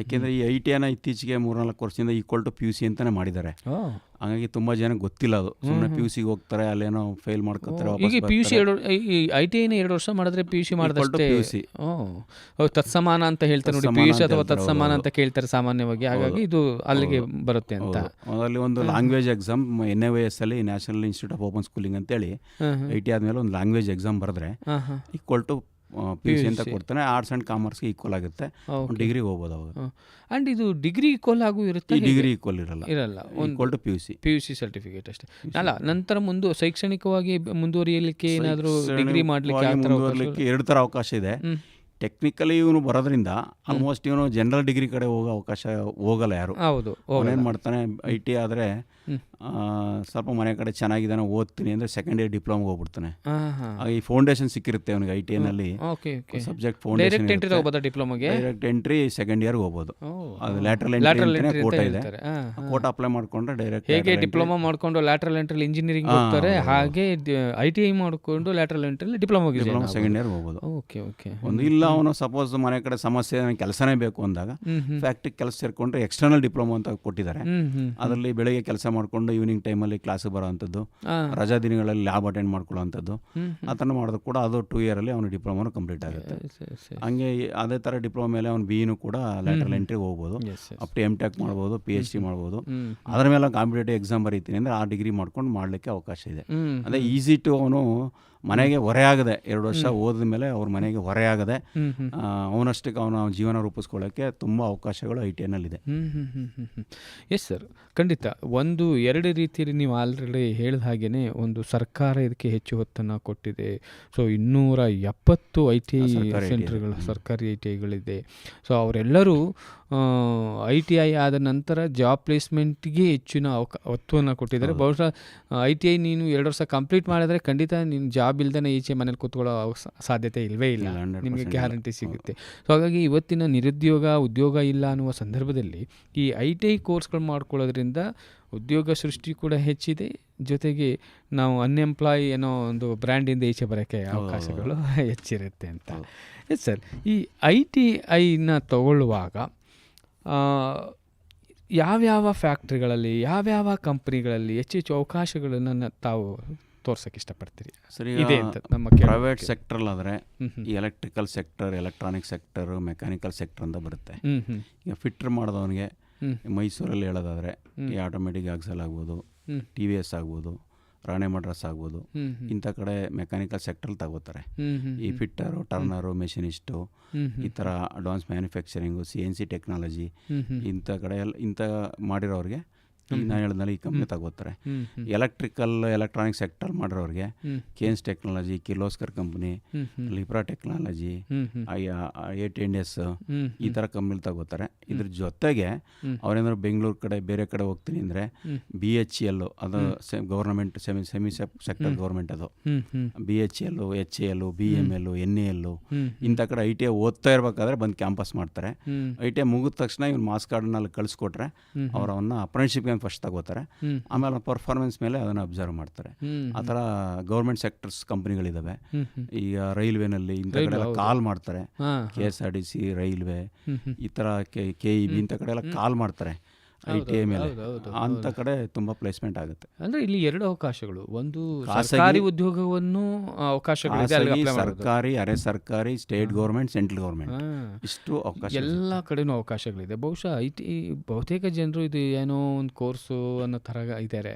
ಯಾಕೆಂದರೆ ಈ ಐ ಟಿ ಐನ ಇತ್ತೀಚೆಗೆ ಮೂರ್ನಾಲ್ಕು ವರ್ಷದಿಂದ equal to P U C ಅಂತಲೇ ಮಾಡಿದ್ದಾರೆ. ಹಾಗಾಗಿ ತುಂಬ ಜನ ಗೊತ್ತಿಲ್ಲ ಅದು. ಸುಮ್ಮನೆ ಪಿ ಯು ಸಿಗೆ ಹೋಗ್ತಾರೆ ಅಲ್ಲೇನೋ ಫೇಲ್ ಮಾಡ್ಕೊತಾರೆ ಈಗ ಪಿ ಯು ಸಿ ಎರಡು ಐ ಟಿ ಐನ ಎರಡು ವರ್ಷ ಮಾಡಿದ್ರೆ ಪಿ ಯು ಸಿ ಮಾಡಿದಷ್ಟೇ ಪಿ ಯು ಸಿ ತತ್ಸಮಾನ ಅಂತ ಹೇಳ್ತಾರೆ ನೋಡಿ ಪಿ ಯು ಸಿ ಅಥವಾ ತತ್ಸಮಾನ ಅಂತ ಕೇಳ್ತಾರೆ ಸಾಮಾನ್ಯವಾಗಿ. ಹಾಗಾಗಿ ಇದು ಅಲ್ಲಿಗೆ ಬರುತ್ತೆ ಅಂತ. ಅಲ್ಲಿ ಒಂದು language exam N A Y S ಅಲ್ಲಿ national institute of open schooling ಅಂತೇಳಿ ಐ ಟಿ ಆದಮೇಲೆ ಒಂದು ಲ್ಯಾಂಗ್ವೇಜ್ ಎಕ್ಸಾಮ್ ಬರೆದ್ರೆ equal to P U C ಅಂತ ಕೊಡ್ತಾನೆ. ಆರ್ಟ್ಸ್ ಆ್ಯಂಡ್ ಕಾಮರ್ಸ್ಗೆ ಈಕ್ವಲ್ ಆಗುತ್ತೆ. ಡಿಗ್ರಿ ಹೋಗ್ಬೋದು ಅವಾಗ. ಆ್ಯಂಡ್ ಇದು ಡಿಗ್ರಿ ಈಕ್ವಲ್ ಆಗು ಇರುತ್ತೆ ಡಿಗ್ರಿ ಈಕ್ವಲ್ ಇರಲ್ಲ. ಇರಲ್ಲ. ಒಂದು equal to P U C P U C certificate ಅಷ್ಟೇ. ಅಲ್ಲ ನಂತರ ಮುಂದೆ ಶೈಕ್ಷಣಿಕವಾಗಿ ಮುಂದುವರಿಯಲಿಕ್ಕೆ ಏನಾದರೂ ಡಿಗ್ರಿ ಮಾಡಲಿಕ್ಕೆ ಅವಕಾಶ ಎರಡು ಥರ ಅವಕಾಶ ಇದೆ. ಟೆಕ್ನಿಕಲಿ ಇವನು ಬರೋದ್ರಿಂದ ಆಲ್ಮೋಸ್ಟ್ ಇವನು ಜನರಲ್ ಡಿಗ್ರಿ ಕಡೆ ಹೋಗೋ ಅವಕಾಶ ಹೋಗಲ್ಲ ಯಾರು. ಹೌದು ಅವನೇನು ಮಾಡ್ತಾನೆ? ಐ ಟಿ ಆದರೆ ಸ್ವಲ್ಪ ಮನೆ ಕಡೆ ಚೆನ್ನಾಗಿದ್ದಾನೆ ಓದ್ತೀನಿ ಅಂದರೆ ಸೆಕೆಂಡ್ ಇಯರ್ ಡಿಪ್ಲೊಮ್ಗೆ ಹೋಗ್ಬಿಡ್ತಾನೆ. ಈ ಫೌಂಡೇಶನ್ ಸಿಕ್ಕಿರುತ್ತೆ ಅವನಿಗೆ I T okay subject foundation entry ಡಿಪ್ಲೊಮಾಗೆ direct entry second ಇಯರ್ಗೆ ಹೋಗ್ಬೋದು. ಅದು ಲ್ಯಾಟ್ರಲ್ ಎಂಟ್ರಿ ಎಂಟ್ರಿ ಕೋಟ ಇದೆ. ಕೋಟ ಅಪ್ಲೈ ಮಾಡ್ಕೊಂಡ್ರೆ ಡೈರೆಕ್ಟ್ ಹೇಗೆ ಡಿಪ್ಲೊಮಾ ಮಾಡ್ಕೊಂಡು ಲ್ಯಾಟ್ರಲ್ ಎಂಟ್ರಿ ಇಂಜಿನಿಯರಿಂಗ್ ಹೋಗ್ತಾರೆ ಹಾಗೆ ಐ ಟಿ ಐ ಮಾಡ್ಕೊಂಡು ಲ್ಯಾಟ್ರಲ್ ಎಂಟ್ರಲ್ಲಿ ಡಿಪ್ಲೊಮಾಗೆ ಡಿಪ್ಲೊಮಾ ಸೆಕೆಂಡ್ ಇಯರ್ ಹೋಗ್ಬೋದು. Okay okay. ಒಂದು ಇಲ್ಲ ಅವನು ಸಪೋಸ್ ಮನೆ ಕಡೆ ಸಮಸ್ಯೆ ನನಗೆ ಕೆಲಸನೇ ಬೇಕು ಅಂದಾಗ ಫ್ಯಾಕ್ಟ್ರಿ ಕೆಲಸ ಸೇರ್ಕೊಂಡ್ರೆ ಎಕ್ಸ್ಟರ್ನಲ್ ಡಿಪ್ಲೊಮಾ ಅಂತ ಕೊಟ್ಟಿದ್ದಾರೆ. ಅದರಲ್ಲಿ ಬೆಳಗ್ಗೆ ಕೆಲಸ ಮಾಡಿಕೊಂಡು ಈವ್ನಿಂಗ್ ಟೈಮಲ್ಲಿ ಕ್ಲಾಸಿಗೆ ಬರೋವಂಥದ್ದು. ರಜಾ ದಿನಗಳಲ್ಲಿ ಲ್ಯಾಬ್ ಅಟೆಂಡ್ ಮಾಡ್ಕೊಳ್ಳೋವಂಥದ್ದು. ಆ ಥರ ಮಾಡಿದ್ರು ಕೂಡ ಅದು ಟೂ ಇಯರಲ್ಲಿ ಅವನು ಡಿಪ್ಲೊಮಾನು ಕಂಪ್ಲೀಟ್ ಆಗುತ್ತೆ. ಹಂಗೆ ಅದೇ ಥರ ಡಿಪ್ಲೊಮಾ ಮೇಲೆ ಅವ್ನು ಬಿನು ಕೂಡ ಲ್ಯಾಟ್ರಲ್ ಎಂಟ್ರಿಗೆ ಹೋಗ್ಬೋದು. ಅಪ್ ಟು ಎಂ ಟೆಕ್ ಮಾಡ್ಬೋದು ಪಿ ಎಚ್ ಡಿ ಮಾಡ್ಬೋದು. ಅದರ ಮೇಲೆ ಕಾಂಪಿಟೇಟಿವ್ ಎಕ್ಸಾಮ್ ಬರೀತೀನಿ ಅಂದರೆ ಆ ಡಿಗ್ರಿ ಮಾಡ್ಕೊಂಡು ಮಾಡಲಿಕ್ಕೆ ಅವಕಾಶ ಇದೆ. ಅಂದರೆ ಅದೇ ಈಸಿ ಟು ಅವನು ಮನೆಗೆ ಹೊರೆಯಾಗದೆ ಎರಡು ವರ್ಷ ಓದಿದ ಮೇಲೆ ಅವ್ರ ಮನೆಗೆ ಹೊರೆಯಾಗದೆ ಅವನಷ್ಟಕ್ಕೆ ಅವನ ಜೀವನ ರೂಪಿಸ್ಕೊಳ್ಳೋಕ್ಕೆ ತುಂಬ ಅವಕಾಶಗಳು ಐ ಟಿ ಎನ್ನಲ್ಲಿದೆ ಎಸ್ ಸರ್ ಖಂಡಿತ. ಒಂದು ಎರಡು ರೀತಿಯಲ್ಲಿ ನೀವು ಆಲ್ರೆಡಿ ಹೇಳಿದ ಹಾಗೇನೆ ಒಂದು ಸರ್ಕಾರ ಇದಕ್ಕೆ ಹೆಚ್ಚು ಹೊತ್ತನ್ನು ಕೊಟ್ಟಿದೆ. ಸೊ ಇನ್ನೂರ ಎಪ್ಪತ್ತು ಐ ಟಿ ಐ. ಸೆಂಟರ್ಗಳು ಸರ್ಕಾರಿ ಐ ಟಿ ಐಗಳಿದೆ. ಸೊ ಅವರೆಲ್ಲರೂ ಐ ಟಿ ಐ ಆದ ನಂತರ ಜಾಬ್ ಪ್ಲೇಸ್ಮೆಂಟ್ಗೆ ಹೆಚ್ಚಿನ ಅವಕ ಒತ್ತುವನ್ನು ಕೊಟ್ಟಿದ್ದಾರೆ. ಬಹುಶಃ ಐ ಟಿ ಐ ನೀನು ಎರಡು ವರ್ಷ ಕಂಪ್ಲೀಟ್ ಮಾಡಿದ್ರೆ ಖಂಡಿತ ನೀನು ಜಾಬ್ ಇಲ್ದೇ ಈಚೆ ಮನೇಲಿ ಕೂತ್ಕೊಳ್ಳೋ ಸಾಧ್ಯತೆ ಇಲ್ಲವೇ ಇಲ್ಲ. ಇಲ್ಲ, 100% ನಿಮಗೆ ಗ್ಯಾರಂಟಿ ಸಿಗುತ್ತೆ. ಸೊ ಹಾಗಾಗಿ ಇವತ್ತಿನ ನಿರುದ್ಯೋಗ ಉದ್ಯೋಗ ಇಲ್ಲ ಅನ್ನುವ ಸಂದರ್ಭದಲ್ಲಿ ಈ ಐ ಟಿ ಐ ಕೋರ್ಸ್ಗಳು ಮಾಡ್ಕೊಳ್ಳೋದ್ರಿಂದ ಉದ್ಯೋಗ ಸೃಷ್ಟಿ ಕೂಡ ಹೆಚ್ಚಿದೆ. ಜೊತೆಗೆ ನಾವು ಅನ್ಎಂಪ್ಲಾಯ್ ಏನೋ ಒಂದು ಬ್ರ್ಯಾಂಡಿಂದ ಈಚೆ ಬರೋಕ್ಕೆ ಅವಕಾಶಗಳು ಹೆಚ್ಚಿರುತ್ತೆ ಅಂತ. ಎಸ್ ಸರ್ ಈ ಐ ಟಿ ಐನ ತಗೊಳ್ಳುವಾಗ ಯಾವ್ಯಾವ ಫ್ಯಾಕ್ಟ್ರಿಗಳಲ್ಲಿ ಯಾವ್ಯಾವ ಕಂಪ್ನಿಗಳಲ್ಲಿ ಹೆಚ್ಚು ಹೆಚ್ಚು ಅವಕಾಶಗಳನ್ನು ತಾವು ತೋರ್ಸೋಕೆ ಇಷ್ಟಪಡ್ತೀರಿ ಸರಿ ಇದೆ ಅಂತ ನಮ್ಮ ಪ್ರೈವೇಟ್ ಸೆಕ್ಟ್ರಲ್ಲಾದರೆ. ಈ electrical sector electronic sector mechanical sector ಅಂತ ಬರುತ್ತೆ ಈಗ ಫಿಟ್ರ್ ಮಾಡಿದವನಿಗೆ. ಮೈಸೂರಲ್ಲಿ ಹೇಳೋದಾದರೆ ಈ ಆಟೋಮೆಟಿಕ್ ಆಕ್ಸಲ್ ಆಗ್ಬೋದು. ಟಿ ವಿ ಎಸ್ ಆಗ್ಬೋದು ರಾಣೆ ಮಡ್ರಸ್ ಆಗ್ಬೋದು. ಇಂಥ ಕಡೆ ಮೆಕ್ಯಾನಿಕಲ್ ಸೆಕ್ಟರ್ ತಗೋತಾರೆ ಈ ಫಿಟ್ಟರು ಟರ್ನರು ಮೆಷಿನಿಸ್ಟು. ಈ ಥರ advance manufacturing C N C technology. ಇಂಥ ಕಡೆ ಎಲ್ಲ ಇಂಥ ಮಾಡಿರೋರಿಗೆ ನಾನು ಹೇಳಿದ್ನಲ್ಲ ಈ ಕಂಪ್ನಿ ತಗೋತಾರೆ. Electrical electronic sector ಮಾಡಿರೋರಿಗೆ. Kaynes technology Kirloskar company. ಲಿಪ್ರಾ technology A T ಏಟ್ ಇಂಡಿಯಸ್ ಈ ಥರ ಕಂಪ್ನಿ ತಗೋತಾರೆ. ಇದ್ರ ಜೊತೆಗೆ ಅವರೇನಾದ್ರು ಬೆಂಗಳೂರು ಕಡೆ ಬೇರೆ ಕಡೆ ಹೋಗ್ತೀನಿ ಅಂದರೆ. ಬಿ ಎಚ್ ಎಲ್ ಅದು government semi semi sector government ಅದು. B H L H A L B M L N A L ಇಂಥ ಕಡೆ ಐ ಟಿ ಐ ಓದ್ತಾ ಇರಬೇಕಾದ್ರೆ ಬಂದು ಕ್ಯಾಂಪಸ್ ಮಾಡ್ತಾರೆ. ಐ ಟಿ ಐ ಮುಗಿದ ತಕ್ಷಣ ಇವ್ನು ಮಾಸ್ ಕಾರ್ಡ್ನಲ್ಲಿ ಕಳಿಸ್ಕೊಟ್ರೆ. ಅವ್ರು ಅವನ್ನ ಅಪ್ರೆಂಟಿಶಿಪ್ಗೆ ಫಸ್ಟ್ ತಗೋತಾರೆ ಆಮೇಲೆ ಪರ್ಫಾರ್ಮೆನ್ಸ್ ಮೇಲೆ ಅದನ್ನು ಅಬ್ಸರ್ವ್ ಮಾಡ್ತಾರೆ. ಆ ಥರ ಗೌರ್ಮೆಂಟ್ ಸೆಕ್ಟರ್ಸ್ ಕಂಪ್ನಿಗಳಿದ್ದಾವೆ. ಈಗ ರೈಲ್ವೆನಲ್ಲಿ ಇಂಥ ಕಡೆ ಎಲ್ಲ ಕಾಲ್ ಮಾಡ್ತಾರೆ. K S R T C railway. ಈ ಥರ ಕೆ ಕೆ ಇ ಬಿ ಇಂಥ ಕಡೆ ಎಲ್ಲ ಕಾಲ್ ಮಾಡ್ತಾರೆ ಐ ಟಿ ಐ ಮೇಲೆ. ಅಂಥ ಕಡೆ ತುಂಬ ಪ್ಲೇಸ್ಮೆಂಟ್ ಆಗುತ್ತೆ. ಅಂದ್ರೆ ಇಲ್ಲಿ ಎರಡು ಅವಕಾಶಗಳು. ಒಂದು ಸರ್ಕಾರಿ ಉದ್ಯೋಗವನ್ನು ಅವಕಾಶಗಳಿದೆ. ಸರ್ಕಾರಿ ಅರೆ ಸರ್ಕಾರಿ ಸ್ಟೇಟ್ ಗೌರ್ಮೆಂಟ್ ಸೆಂಟ್ರಲ್ ಗೌರ್ಮೆಂಟ್ ಇಷ್ಟು ಅವಕಾಶ ಎಲ್ಲ ಕಡೆನೂ ಅವಕಾಶಗಳಿದೆ. ಬಹುಶಃ ಐ ಟಿ ಬಹುತೇಕ ಜನರು ಇದು ಏನೋ ಒಂದು ಕೋರ್ಸು ಅನ್ನೋ ಥರ ಇದ್ದಾರೆ.